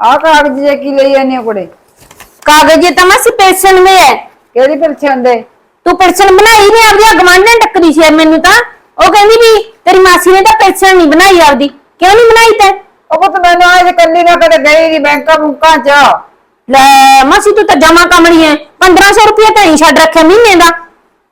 ਆ ਕਾਗਜ਼ ਜੇ ਕੀ ਲਈ ਜਾਂਦੇ ਹੋ ਕਾਗਜ਼ ਤਾਂ ਮਾਸੀ ਪੈਸ਼ਨ ਮੇ ਹੈ ਕਿਹੜੀ ਪਰਛਣ ਦੇ? ਤੂੰ ਪੈਸ਼ਨ ਬਣਾਈ ਨਹੀਂ ਆਪਦੀ ਅਗਵਾਂਢਣ ਟੱਕਰੀ ਸੀ ਮੈਨੂੰ ਤਾਂ। ਉਹ ਕਹਿੰਦੀ ਵੀ ਤੇਰੀ ਮਾਸੀ ਨੇ ਤਾਂ ਪੈਸ਼ਨ ਨਹੀਂ ਬਣਾਈ ਆਪਦੀ। ਕਿਉਂ ਨਹੀਂ ਬਣਾਈ ਤੈ? ਉਹ ਪੁੱਤ ਮੈਨੂੰ ਅੱਜ ਕੱਲੀ ਨਾ ਕਦੇ ਗਈ ਨਹੀਂ ਬੈਂਕਾਂ ਬੁੰਕਾਂ ਚ। ਲੈ ਮਾਸੀ ਤੂੰ ਤਾਂ ਜਮਾ ਕਮਣੀ ਐ। 1500 ਰੁਪਏ ਤਾਂ ਹੀ ਛੱਡ ਰੱਖਿਆ ਮਹੀਨੇ ਦਾ।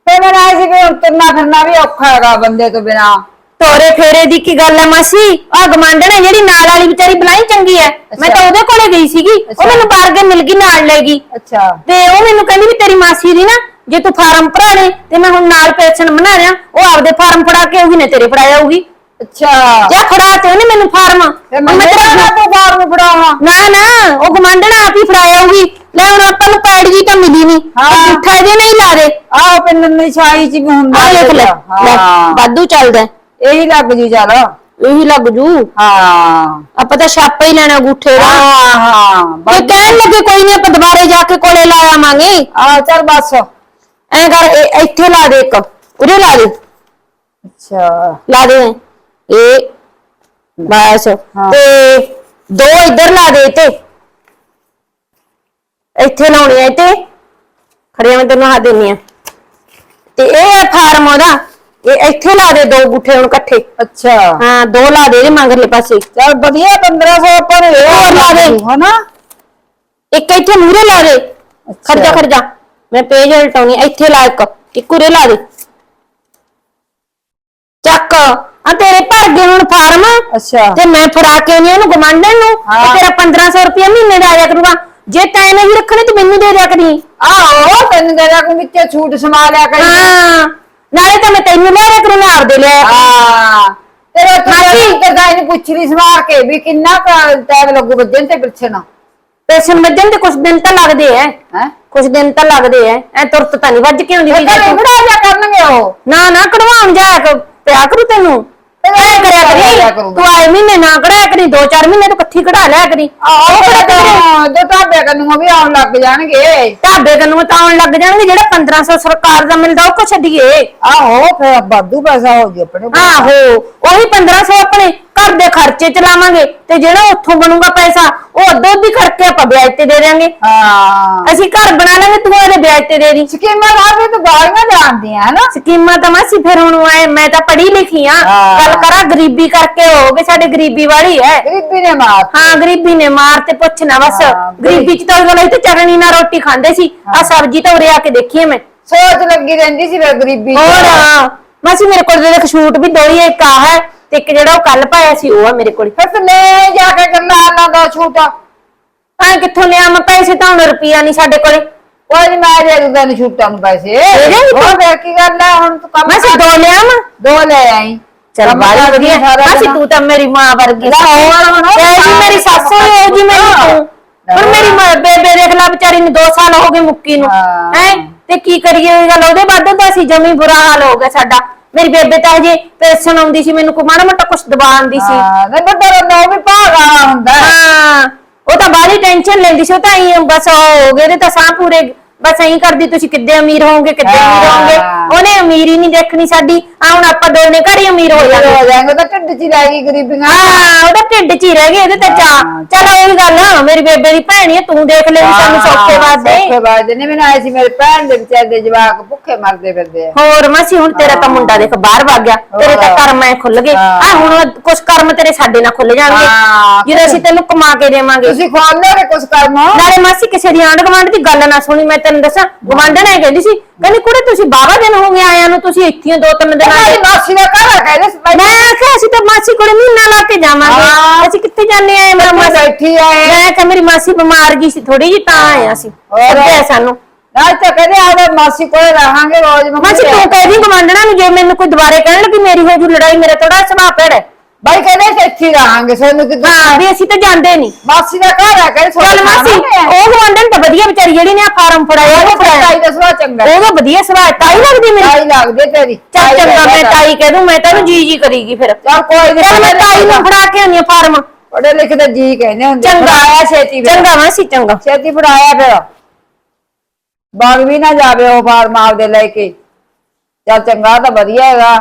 ਤੇ ਮੈਂ ਆਇਆ ਸੀ ਕਿ ਹੁਣ ਤੁਰਨਾ ਫਿਰਨਾ ਵੀ ਔਖਾ ਹੈਗਾ ਬੰਦੇ ਤੋਂ ਬਿਨਾ। ਤੋਰੇ ਫੇਰੇ ਦੀ ਕੀ ਗੱਲ ਐ ਮਾਸੀ? ਆ ਗਮਾਂਡਣ ਹੈ ਜਿਹੜੀ ਨਾਲ ਵਾਲੀ ਵਿਚਾਰੀ ਬਲਾਈ ਚੰਗੀ ਐ ਮੈਂ ਤਾਂ ਉਹਦੇ ਕੋਲੇ ਗਈ ਸੀਗੀ। ਉਹ। ਮੈਨੂੰ ਬਾਹਰ ਕੇ ਮਿਲ ਗਈ ਨਾਲ ਲੈ ਗਈ। ਅੱਛਾ। ਤੇ ਉਹ ਮੈਨੂੰ ਕਹਿੰਦੀ ਵੀ ਤੇਰੀ ਮਾਸੀ ਦੀ ਨਾ ਜੇ ਤੂੰ ਫਾਰਮ ਭਰਾ ਲੈ ਤੇ ਮੈਂ ਹੁਣ ਨਾਲ ਪੈਨਸ਼ਨ ਬਣਾ ਰਿਆ ਉਹ ਆਪਦੇ ਫਾਰਮ ਫੜਾ ਕੇ ਉਹੀ ਨੇ ਤੇਰੇ ਫੜਾਇਆ ਹੋਊਗੀ ਅੱਛਾ। ਜਾਂ ਫੜਾ ਤੇ ਉਹਨੇ ਮੈਨੂੰ ਫਾਰਮ। ਮੈਂ ਤੇਰਾ ਤੂੰ ਨੂੰ ਫੜਾਵਾਂ ਨਾ ਨਾ ਉਹ ਗਮਾਂਡਣ ਆਪ ਹੀ ਫੜਾਇਆ ਹੋਊਗੀ ਲੈ ਹੁਣ ਆਪਾਂ ਨੂੰ ਪੈੜ ਜੀ ਤਾਂ ਮਿਲੀ ਨਹੀਂ ਹਾਂ। ਪੁੱਠਾ ਜੇ ਨਹੀਂ ਲਾ ਦੇ। ਆਹ ਦੀ ਛਾਈ ਚ ਵੀ ਹੁੰਦਾ ਆ ਲੈ। ਲੈ ਹਾਂ। ਵਾਧੂ ਚੱਲਦਾ। ਹੈ। ਇਹੀ ਲੱਗ ਜੂ ਚੱਲ। ਇਹੀ ਲੱਗ ਜੂ? ਹਾਂ। ਆਪਾਂ ਤਾਂ ਛਾਪਾ ਹੀ ਲੈਣਾ ਗੁੱਠੇ ਦਾ। ਹਾਂ ਹਾਂ। ਕੋਈ ਕਹਿਣ ਲੱਗੇ ਕੋਈ ਨਹੀਂ ਆਪਾਂ ਦੁਬਾਰੇ ਜਾ ਕੇ ਕੋਲੇ ਲਾ ਆਵਾਂਗੇ। ਆ ਚੱਲ ਬਸ। ਐ ਕਰ ਇਹ- ਇੱਥੇ ਲਾ ਦੇ ਇੱਕ। ਉਰੇ ਲਾ ਦੇ। ਅੱਛਾ। ਲਾ ਦੇ ਇਹ ਬਸ। ਹਾਂ। ਤੇ ਦੋ ਇੱਧਰ ਲਾ ਦੇ ਤੇ ਇੱਥੇ ਲਾਉਣੀ ਐ ਤੇ ਖੜਿਆ ਮੈਂ ਤੈਨੂੰ ਹੱਥ ਦਿੰਨੀ ਆ। ਤੇ ਇਹ ਹੈ ਫਾਰਮ ਉਹਦਾ। ਇਹ ਇੱਥੇ ਲਾ ਦੇ ਦੋ ਗੁੱਠੇ ਹੁਣ ਇਕੱਠੇ। ਅੱਛਾ। ਹਾਂ ਦੋ ਲਾ ਦੇ ਇਹਦੇ ਮਗਰਲੇ ਪਾਸੇ। ਚੱਲ ਵਧੀਆ 1500 ਪਰ ਇਹ ਹੋਰ ਲਾ ਦੇ। ਹਨਾ? ਇੱਕ ਇੱਥੇ ਮੂਰੇ ਲਾ ਦੇ। ਖਰਜਾ ਖਰਜਾ ਮੈਂ ਪੇਜ ਉਲਟਾਉਣੀ ਆ। ਇੱਥੇ ਲਾ ਇੱਕ। ਇੱਕ ਉਰੇ ਲਾ ਦੇ। ਚੱਕ। ਆ ਤੇਰੇ ਭਰ ਗਏ ਹੁਣ ਫਾਰਮ। ਅੱਛਾ। ਤੇ ਮੈਂ ਫੜਾ ਕੇ ਨਹੀਂ ਉਹਨੂੰ ਗਮਾਂਡਣ ਨੂੰ। ਤੇ। ਤੇਰਾ 1500 ਰੁਪਏ ਮਹੀਨੇ ਦਾ ਆਇਆ ਕਰੂਗਾ। ਜੇ ਤੈਂ ਨਹੀਂ ਰੱਖਣੇ ਤੇ ਮੈਨੂੰ ਦੇ ਦਿਆ ਕਰੀ। ਆਹੋ ਤੈਨੂੰ ਦੇਣਾ ਕੋ ਵਿੱਚੇ ਛੂਟ ਸਮਾ ਲਿਆ ਕਰੀ। ਹਾਂ। ਨਾਲੇ ਤਾਂ ਮੈਂ ਤੈਨੂੰ ਲੈ ਰਿਆ ਕਰੂੰ ਮੈਂ ਆਪਦੇ ਲੈ ਹਾਂ। ਤੇਰੇ ਮਾਸੀ। ਉੱਥੇ ਤੇ ਗਾਇ ਨੂੰ ਪੁੱਛ ਲਈ ਸਵਾਰ ਕੇ ਵੀ ਕਿੰਨਾ ਟਾਈਮ ਲੱਗੂ ਬੱਜਣ ਤੇ ਪਿੱਛੇ ਨਾ। ਪੈਸੇ ਵੱਜਣ ਤੇ ਕੁਝ ਦਿਨ ਤਾਂ ਲੱਗਦੇ ਐ। ਹੈ? ਕੁਝ ਦਿਨ ਤਾਂ ਲੱਗਦੇ ਐ। ਐ ਤੁਰਤ ਤਾਂ ਨਹੀਂ ਵੱਜ ਕੇ ਹੁੰਦੀ ਵੀ ਜੇ ਤੂੰ- ਜਾ ਕਰਨਗੇ ਉਹ। ਨਾ ਨਾ ਕਢਵਾਉਣ ਜਾਇਆ ਕਰ ਪਿਆ ਕਰੂ ਤੈਨੂੰ। ਐ ਕਰਿਆ ਕਰਿਆ ਕਰੀ। ਕਰੂੰਗੀ। ਤੂੰ ਆਏ ਮਹੀਨੇ ਨਾ ਕਢਾਇਆ ਕਰੀ ਦੋ ਚਾਰ ਮਹੀਨੇ ਤੂੰ ਇਕੱਠੀ ਕਢਾ ਲਿਆ ਕਰੀ। ਆਹੋ ਉਹ ਕਿਹੜਾ ਕਿਧਰੇ ਦੋ ਢਾਬੇ ਕੰਨੂ ਵੀ ਆਉਣ ਲੱਗ ਜਾਣਗੇ। ਢਾਬੇ ਤੈਨੂੰ ਤਾਂ ਆਉਣ ਲੱਗ ਜਾਣਗੇ ਜਿਹੜਾ 1500 ਸਰਕਾਰ ਦਾ ਮਿਲਦਾ ਉਹ ਕੋ ਛੱਡੀਏ? ਆਹੋ ਫਿਰ ਵਾਧੂ ਪੈਸਾ ਹੋ ਗਿਆ ਆਪਣੇ ਕੋਲ। ਆਹੋ ਉਹੀ 1500 ਆਪਣੇ। ਘਰ ਦੇ ਖਰਚੇ ਚਲਾਵਾਂਗੇ ਤੇ ਜਿਹੜਾ ਉੱਥੋਂ ਬਣੂਗਾ ਪੈਸਾ ਉਹ ਅੱਧੋ ਅੱਧੀ ਕਰਕੇ ਆਪਾਂ ਵਿਆਜ ਤੇ ਦੇ ਦਿਆਂਗੇ। ਹਾਂ। ਅਸੀਂ ਘਰ ਬਣਾ ਲਾਂਗੇ ਤੂੰ ਉਹਦੇ ਵਿਆਜ ਤੇ ਦੇ ਦੀ। ਸਕੀਮਾਂ ਲਾ ਕੇ ਤੂੰ ਗਾਲੀਆਂ ਜਾਣਦੀਆਂ ਹੈ ਨਾ ਸਕੀਮਾਂ ਤਾਂ ਮਾਸੀ ਫਿਰ ਹੁਣ ਆਏ ਮੈਂ ਤਾਂ ਪੜ੍ਹੀ ਲਿਖੀ ਆ। ਹਾਂ। ਗੱਲ ਕਰਾਂ ਗਰੀਬੀ ਕਰਕੇ ਹੋਗੇ ਸਾਡੇ ਗਰੀਬੀ ਵਾਲੀ ਹੈ ਗਰੀਬੀ ਨੇ ਮਾਰ ਹਾਂ ਗਰੀਬੀ ਨੇ ਮਾਰ ਤੇ ਪੁੱਛਣਾ ਬਸ। ਹਾਂ, ਗਰੀਬੀ ਚ ਤਾਂ ਗੱਲ ਤੇ ਚਟਣੀ ਨਾਲ ਰੋਟੀ ਖਾਂਦੇ ਸੀ। ਆ ਸਬਜ਼ੀ ਤਾਂ ਉਰੇ ਆ ਕੇ ਦੇਖੀਏ ਮੈਂ। ਸੋਚ ਲੱਗੀ ਰਹਿੰਦੀ ਸੀ ਫਿਰ ਗਰੀਬੀ ਚ। ਹੋਰ ਮਾਸੀ ਮੇਰੇ ਕੋਲ ਦੇਖ ਸ਼ੂਟ ਵੀ ਦੋਈ ਇੱਕ ਆ ਹੈ। ਤੇ ਇੱਕ ਜਿਹੜਾ ਉਹ ਕੱਲ ਪਾਇਆ ਸੀ ਉਹ ਆ ਮੇਰੇ ਕੋਲ। ਫਿਰ ਤੂੰ ਲੈ ਜਾ ਕੇ ਕਰਨਾ ਨਾ ਦਾ ਛੂਟਾ। ਆ ਕਿੱਥੋਂ ਲਿਆ ਮੈਂ ਪੈਸੇ ਤਾਂ ਹੁਣ ਰੁਪਿਆ ਨਹੀਂ ਸਾਡੇ ਕੋਲੇ। ਕੋਈ ਨੀ ਮੈਂ ਦੇ ਦੂੰ ਤੈਨੂੰ ਛੂਟਾਂ ਨੂੰ ਪੈਸੇ। ਤੂੰ? ਹੋਰ ਫਿਰ ਕੀ ਗੱਲ ਹੈ ਹੁਣ ਤੂੰ ਕੰਮ ਮੈਂ ਕਰ। ਦੋ ਲਿਆ ਮੈਂ ਦੋ ਲੈ ਆਈ। ਚਲ ਕੰਮ ਬਾਲੀ ਵਧੀਆ। ਸਾਰਾ ਦਿਨ। ਤੂੰ ਤਾਂ ਮੇਰੀ ਮਾਂ ਵਰਗੀ ਲੈ ਹੋਰ ਹੁਣ ਇਹ ਜੀ ਮੇਰੀ ਸੱਸ ਹੋਈ ਉਹ ਜੀ ਮੇਰੀ ਹਾਂ। ਤੂੰ। ਹੁਣ ਮੇਰੀ ਮਾਂ ਬੇਬੇ ਦੇਖ ਲੈ ਵਿਚਾਰੀ ਨੂੰ 2 ਸਾਲ ਹੋ ਗਏ ਮੁੱਕੀ ਨੂੰ। ਹਾਂ। ਹੈ? ਤੇ ਕੀ ਕਰੀਏ ਇਹ ਗੱਲ ਉਹਦੇ ਵੱਧ ਤਾਂ ਸੀ ਜਮੀ ਬੁਰਾ ਹਾਲ ਹੋ ਗਿਆ ਸਾਡਾ। ਮੇਰੀ ਬੇਬੇ ਤਾਂ ਹਜੇ ਪੈਨਸ਼ਨ ਆਉਂਦੀ ਸੀ ਮੈਨੂੰ ਕੋ ਮਾੜਾ ਮੋਟਾ ਕੁਛ ਦਬਾਉਂਦੀ ਸੀ ਹਾਂ ਨਹੀਂ ਬੱਡਾ ਨੋ ਵੀ ਭਾਗ ਹੁੰਦਾ ਹੈ। ਹਾਂ ਉਹ ਤਾਂ ਬਾਹਲੀ ਟੈਨਸ਼ਨ ਲੈਂਦੀ ਸੀ ਉਹ ਤਾਂ ਐਂ ਬਸ ਉਹ ਹੋ ਗਏ ਤੇ ਤਾਂ ਸਾਹ ਪੂਰੇ ਬਸ ਐਂ ਕਰਦੀ ਤੁਸੀਂ ਕਿੱਦੇ ਅਮੀਰ ਹੋਵੋਗੇ ਕਿੱਦੇ ਅਮੀਰ ਹਾਂ। ਹੋਵੋਗੇ? ਉਹਨੇ ਅਮੀਰੀ ਨਹੀਂ ਦੇਖਣੀ ਸਾਡੀ। ਆ ਹੁਣ ਆਪਾਂ ਦੋਨੇ ਘਰ ਹੀ ਅਮੀਰ ਹੋ ਹੋ ਜਾਵਾਂਗੇ। ਜਾਏਗਾ ਤਾਂ ਢਿੱਡ ਚ ਹੀ ਰਹਿ ਗਈ ਗਰੀਬੀਆਂ। ਹਾਂ ਉਹਦਾ ਢਿੱਡ ਚ ਹੀ ਰਹਿ ਗਏ ਇਹਦੇ ਤੇ ਚਾ ਹਾਂ, ਚਲ ਉਹੀ ਗੱਲ ਆ ਮੇਰੀ ਬੇਬੇ ਦੀ ਭੈਣ ਹੀ ਆ, ਤੂੰ ਦੇਖ ਲੈ ਵੀ ਸਾਨੂੰ ਸੌਖੇ ਵਾਦੇ ਸੌਖੇ ਵਾਦੇ ਨੇ ਮੈਨੂੰ ਆਏ ਸੀ ਮੇਰੇ ਭੈਣ ਦੇ ਵਿਚਾਰੇ ਦੇ ਜਵਾਕ ਭੁੱਖੇ ਮਰਦੇ ਫਿਰਦੇ ਆ। ਹੋਰ ਮਾਸੀ ਹੁਣ ਤੇਰਾ ਤਾਂ ਮੁੰਡਾ ਦੇਖ ਬਾਹਰ ਵਗ ਗਿਆ। ਤੇਰੇ ਤਾਂ ਹਾਂ। ਕਰਮ ਐ ਖੁੱਲ ਗਏ। ਹਾਂ। ਆ ਹੁਣ ਕੁਛ ਕਰਮ ਤੇਰੇ ਸਾਡੇ ਨਾਲ ਖੁੱਲ ਜਾਣਗੇ। ਹਾਂ। ਜਦੋਂ ਅਸੀਂ ਤੈਨੂੰ ਕਮਾ ਕੇ ਦੇਵਾਂਗੇ। ਤੁਸੀਂ ਖਵਾਉਂਦੇ ਕੁਛ ਕਰਮ? ਨਾਲੇ ਮਾਸੀ ਕਿਸੇ ਦੀ ਆਂਢ ਗੁਆਂਢ ਦੀ ਗੱਲ ਨਾ ਸੁਣੀ ਮੈਂ ਤੈਨੂੰ ਦੱਸਾਂ ਗਵਾਂਢਣ ਐ ਕਹਿੰਦੀ ਸੀ ਕਹਿੰਦੀ ਕੁੜੇ ਤੁਸੀਂ ਬਾਵਾ ਦਿਨ ਹੋ ਗਏ ਆਇਆਂ ਨੂੰ ਤੁਸੀਂ ਇੱਥੇ ਹੀ ਹੋ ਦੋ ਤਿੰਨ ਦਿਨ ਮੇਰੀ ਆਏ। ਮਾਸੀ ਦਾ ਘਰ ਆ ਕਹਿੰਦੇ ਸੀ ਮੈਂ ਆਖਿਆ ਅਸੀਂ ਤਾਂ ਮਾਸੀ ਕੋਲੇ ਮਹੀਨਾ ਲਾ ਕੇ ਜਾਵਾਂਗੇ। ਅਸੀਂ ਕਿੱਥੇ ਜਾਂਦੇ ਆਏ ਮੇਰਾ ਮੈਂ ਮਾਸੀ? ਬੈਠੀ ਆਏ। ਮੈਂ ਕਿਹਾ ਮੇਰੀ ਮਾਸੀ ਬਿਮਾਰ ਗਈ ਸੀ ਥੋੜੀ ਜੀ ਤਾਂ ਆਏ ਅਸੀਂ। ਹੋਰ? ਸੱਦਿਆ ਸਾਨੂੰ। ਨਾ ਤਾਂ ਕਹਿੰਦੇ ਆਵੇ ਮਾਸੀ ਕੋਲ ਰਹਾਂਗੇ ਰੋਜ਼ ਮਾਸੀ ਤੂੰ ਕਹਿ ਦੀ ਗਵਾਂਢਣਾ ਨੂੰ ਜੇ ਮੈਨੂੰ ਕੋਈ ਦੁਬਾਰੇ ਕਹਿਣ ਲੱਗੀ ਮੇਰੀ ਹੋ ਜੂ ਲੜਾਈ ਮੇਰਾ ਥੋੜਾ ਸੁਭਾਅ ਭੈੜਾ ਹੈ। ਬਾਈ ਕਹਿੰਦੇ ਸੀ ਇੱਥੇ ਹੀ ਰਹਾਂਗੇ ਸਾਨੂੰ ਕਿਦਾਂ ਹਾਂ ਵੀ ਅਸੀਂ ਤਾਂ ਜਾਂਦੇ ਨਹੀਂ। ਮਾਸੀ ਦਾ ਘਰ ਆ ਕਹਿੰਦੇ ਚੱਲ ਮਾਸੀ ਉਹ ਗਵਾਂਢਣ ਤਾਂ ਵਧੀਆ ਵਿਚਾਰੀ ਜਿਹੜੀ ਨੇ ਆ ਫਾਰਮ ਫੜਾਇਆ ਉਹ ਤਾਈ ਦਾ ਸੁਭਾਅ ਚੰਗਾ ਹੈ। ਉਹਦਾ ਵਧੀਆ ਸੁਭਾਅ ਤਾਈ ਲੱਗਦੀ ਮੇਰੀ? ਤਾਈ ਲੱਗਦੀ ਤੇਰੀ। ਚੱਲ ਚੰਗਾ ਮੈਂ। ਤਾਈ। ਕਹਿ ਦੂੰ ਮੈਂ ਤੈਨੂੰ ਜੀ ਜੀ ਕਰੀਗੀ ਫਿਰ। ਚੱਲ ਕੋਈ ਨਹੀਂ ਚੱਲ ਮੈਂ ਤਾਈ ਨੂੰ ਫੜਾ ਕੇ ਆਉਂਦੀ ਫਾਰਮ। ਪੜੇ ਲਿਖੇ ਤਾਂ ਜੀ ਕਹਿੰਦੇ ਹੁੰਦੇ ਚੰਗਾ। ਫੜਾਇਆ ਛੇਤੀ। ਚੰਗਾ ਮਾਸੀ ਚੰਗਾ। ਛੇਤੀ ਫੜਾਇਆ ਫਿਰ। ਬਾਗ ਵੀ ਨਾ ਜਾਵੇ ਉਹ ਫਾਰਮ ਆਪਦੇ ਲੈ ਕੇ। ਚੱਲ ਚੰਗਾ ਤਾਂ ਵਧੀਆ ਹੈਗਾ।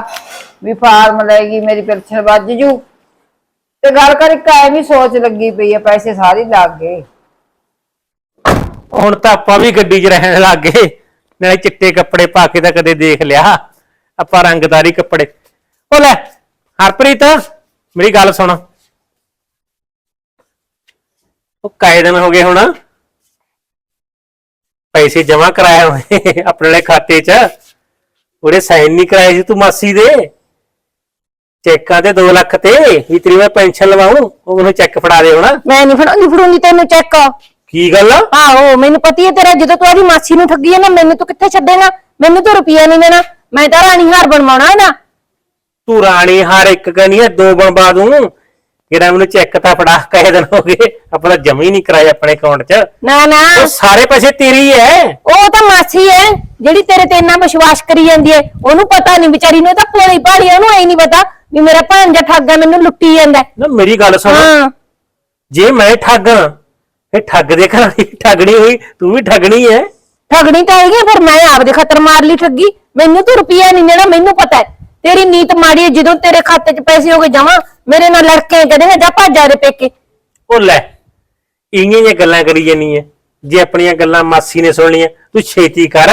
ਵੀ ਫਾਰਮ ਲੈਗੀ ਮੇਰੀ ਪੈਨਸ਼ਨ ਵੱਜ ਜੂ। ਤੇ ਗੱਲ ਕਰ, ਇੱਕ ਐਵੇਂ ਸੋਚ ਲੱਗੀ ਪਈ ਆ, ਪੈਸੇ ਸਾਰੇ ਲੱਗ ਗਏ। ਹੁਣ ਤਾਂ ਆਪਾਂ ਵੀ ਗੱਡੀ 'ਚ ਰਹਿਣ ਲੱਗ ਗਏ। ਨਾਲੇ ਚਿੱਟੇ ਕੱਪੜੇ ਪਾ ਕੇ ਤਾਂ ਕਦੇ ਦੇਖ ਲਿਆ। ਆਪਾਂ ਰੰਗਦਾਰੀ ਕੱਪੜੇ। ਉਹ ਲੈ, ਹਰਪ੍ਰੀਤ, ਮੇਰੀ ਗੱਲ ਸੁਣ। ਉਹ ਕਾਏ ਦਿਨ ਹੋ ਗਏ ਹੁਣ? ਪੈਸੇ ਜਮਾ ਕਰਾਏ ਹੋਏ ਆਪਣੇ ਵਾਲੇ ਖਾਤੇ 'ਚ। ਉਹਦੇ ਸਾਈਨ ਨਹੀਂ ਕਰਾਏ ਸੀ ਤੂੰ ਮਾਸੀ ਦੇ। ਚੈੱਕਾਂ ਤੇ 2 ਲੱਖ ਤੇ ਵੀ ਤੇਰੀ ਮੈਂ ਪੈਨਸ਼ਨ ਲਵਾਉਂ ਉਹ ਮੈਨੂੰ ਚੈੱਕ ਫੜਾ ਦੇ ਹੁਣ। ਮੈਂ ਨਹੀਂ ਫੜਾਉਂਦੀ ਫੜੂੰਗੀ ਤੈਨੂੰ ਚੈੱਕ। ਕੀ ਗੱਲ ਆ? ਆਹੋ ਮੈਨੂੰ ਪਤੀ ਹੈ ਤੇਰਾ ਜਦੋਂ ਤੂੰ ਆਦੀ ਮਾਸੀ ਨੂੰ ਠੱਗੀ ਹੈ ਨਾ ਮੈਨੂੰ ਤੂੰ ਕਿੱਥੇ ਛੱਡੇਗਾ? ਮੈਨੂੰ ਤੂੰ ਰੁਪਈਆ ਨਹੀਂ ਦੇਣਾ। ਮੈਂ ਤਾਂ ਰਾਣੀ ਹਾਰ ਬਣਵਾਉਣਾ ਹੈ ਨਾ। ਤੂੰ ਰਾਣੀ ਹਾਰ ਇੱਕ ਕਹਨੀ ਹੈ ਦੋ ਬਣਵਾ ਦੂੰ। ਜਿਹੜਾ ਮੈਨੂੰ ਚੈੱਕ ਤਾਂ ਫੜਾ ਕਹੇ ਦਿਨ ਹੋ ਗਏ। ਆਪਾਂ ਤਾਂ ਜਮਾ ਹੀ ਨਹੀਂ ਕਰਾਏ ਆਪਣੇ ਅਕਾਊਂਟ 'ਚ। ਨਾ ਨਾ। ਉਹ ਸਾਰੇ ਪੈਸੇ ਤੇਰੇ ਹੀ ਐ। ਉਹ ਤਾਂ ਮਾਸੀ ਹੈ ਜਿਹੜੀ ਤੇਰੇ ਤੇ ਇੰਨਾ ਵਿਸ਼ਵਾਸ ਕਰੀ ਜਾਂਦੀ ਹੈ ਉਹਨੂੰ ਪਤਾ ਨਹੀਂ ਵਿਚਾਰੀ ਨੂੰ ਇਹ ਤਾਂ ਭੋਲੀ ਭਾਲੀ ਹੈ, ਉਹਨੂੰ ਐ ਨਹੀਂ ਪਤਾ। ਵੀ ਮੇਰਾ ਭਾਂਜਾ ਠੱਗਾ ਮੈਨੂੰ ਲੁੱਟੀ ਜਾਂਦਾ। ਹੈ। ਨਾ ਮੇਰੀ ਗੱਲ ਸੁਣ। ਹਾਂ। ਜੇ ਮੈਂ ਠੱਗ ਇਹ ਠੱਗ ਦੇ ਘਰ ਵਾਲੀ ਠੱਗਣੀ ਹੋਈ ਤੂੰ ਵੀ ਠੱਗਣੀ ਐ। ਠੱਗਣੀ ਤਾਂ ਹੈਗੀ ਹੈ, ਫਿਰ ਮੈਂ ਆਪਦੇ ਖਤਰ ਮਾਰ ਲਈ ਠੱਗੀ। ਮੈਨੂੰ ਤੂੰ ਰੁਪਈਆ ਨਹੀਂ ਦੇਣਾ ਮੈਨੂੰ ਪਤਾ ਹੈ ਤੇਰੀ ਨੀਤ ਮਾੜੀ ਹੈ ਜਦੋਂ ਤੇਰੇ ਖਾਤੇ 'ਚ ਪੈਸੇ ਹੋ ਗਏ ਜਮਾ ਮੇਰੇ ਨਾਲ ਲੜ ਕੇ ਕਹੇਗਾ ਜਾ ਭੱਜ ਦੇ ਪੇਕੇ। ਉਹ ਲੈ ਇੰਗੀਆਂ ਜਿਹੀਆਂ ਗੱਲਾਂ ਕਰੀ ਜਾਨੀ ਐ। ਜੇ ਆਪਣੀਆਂ ਗੱਲਾਂ ਮਾਸੀ ਨੇ ਸੁਣ ਲਈਆਂ ਤੂੰ ਛੇਤੀ ਕਰ।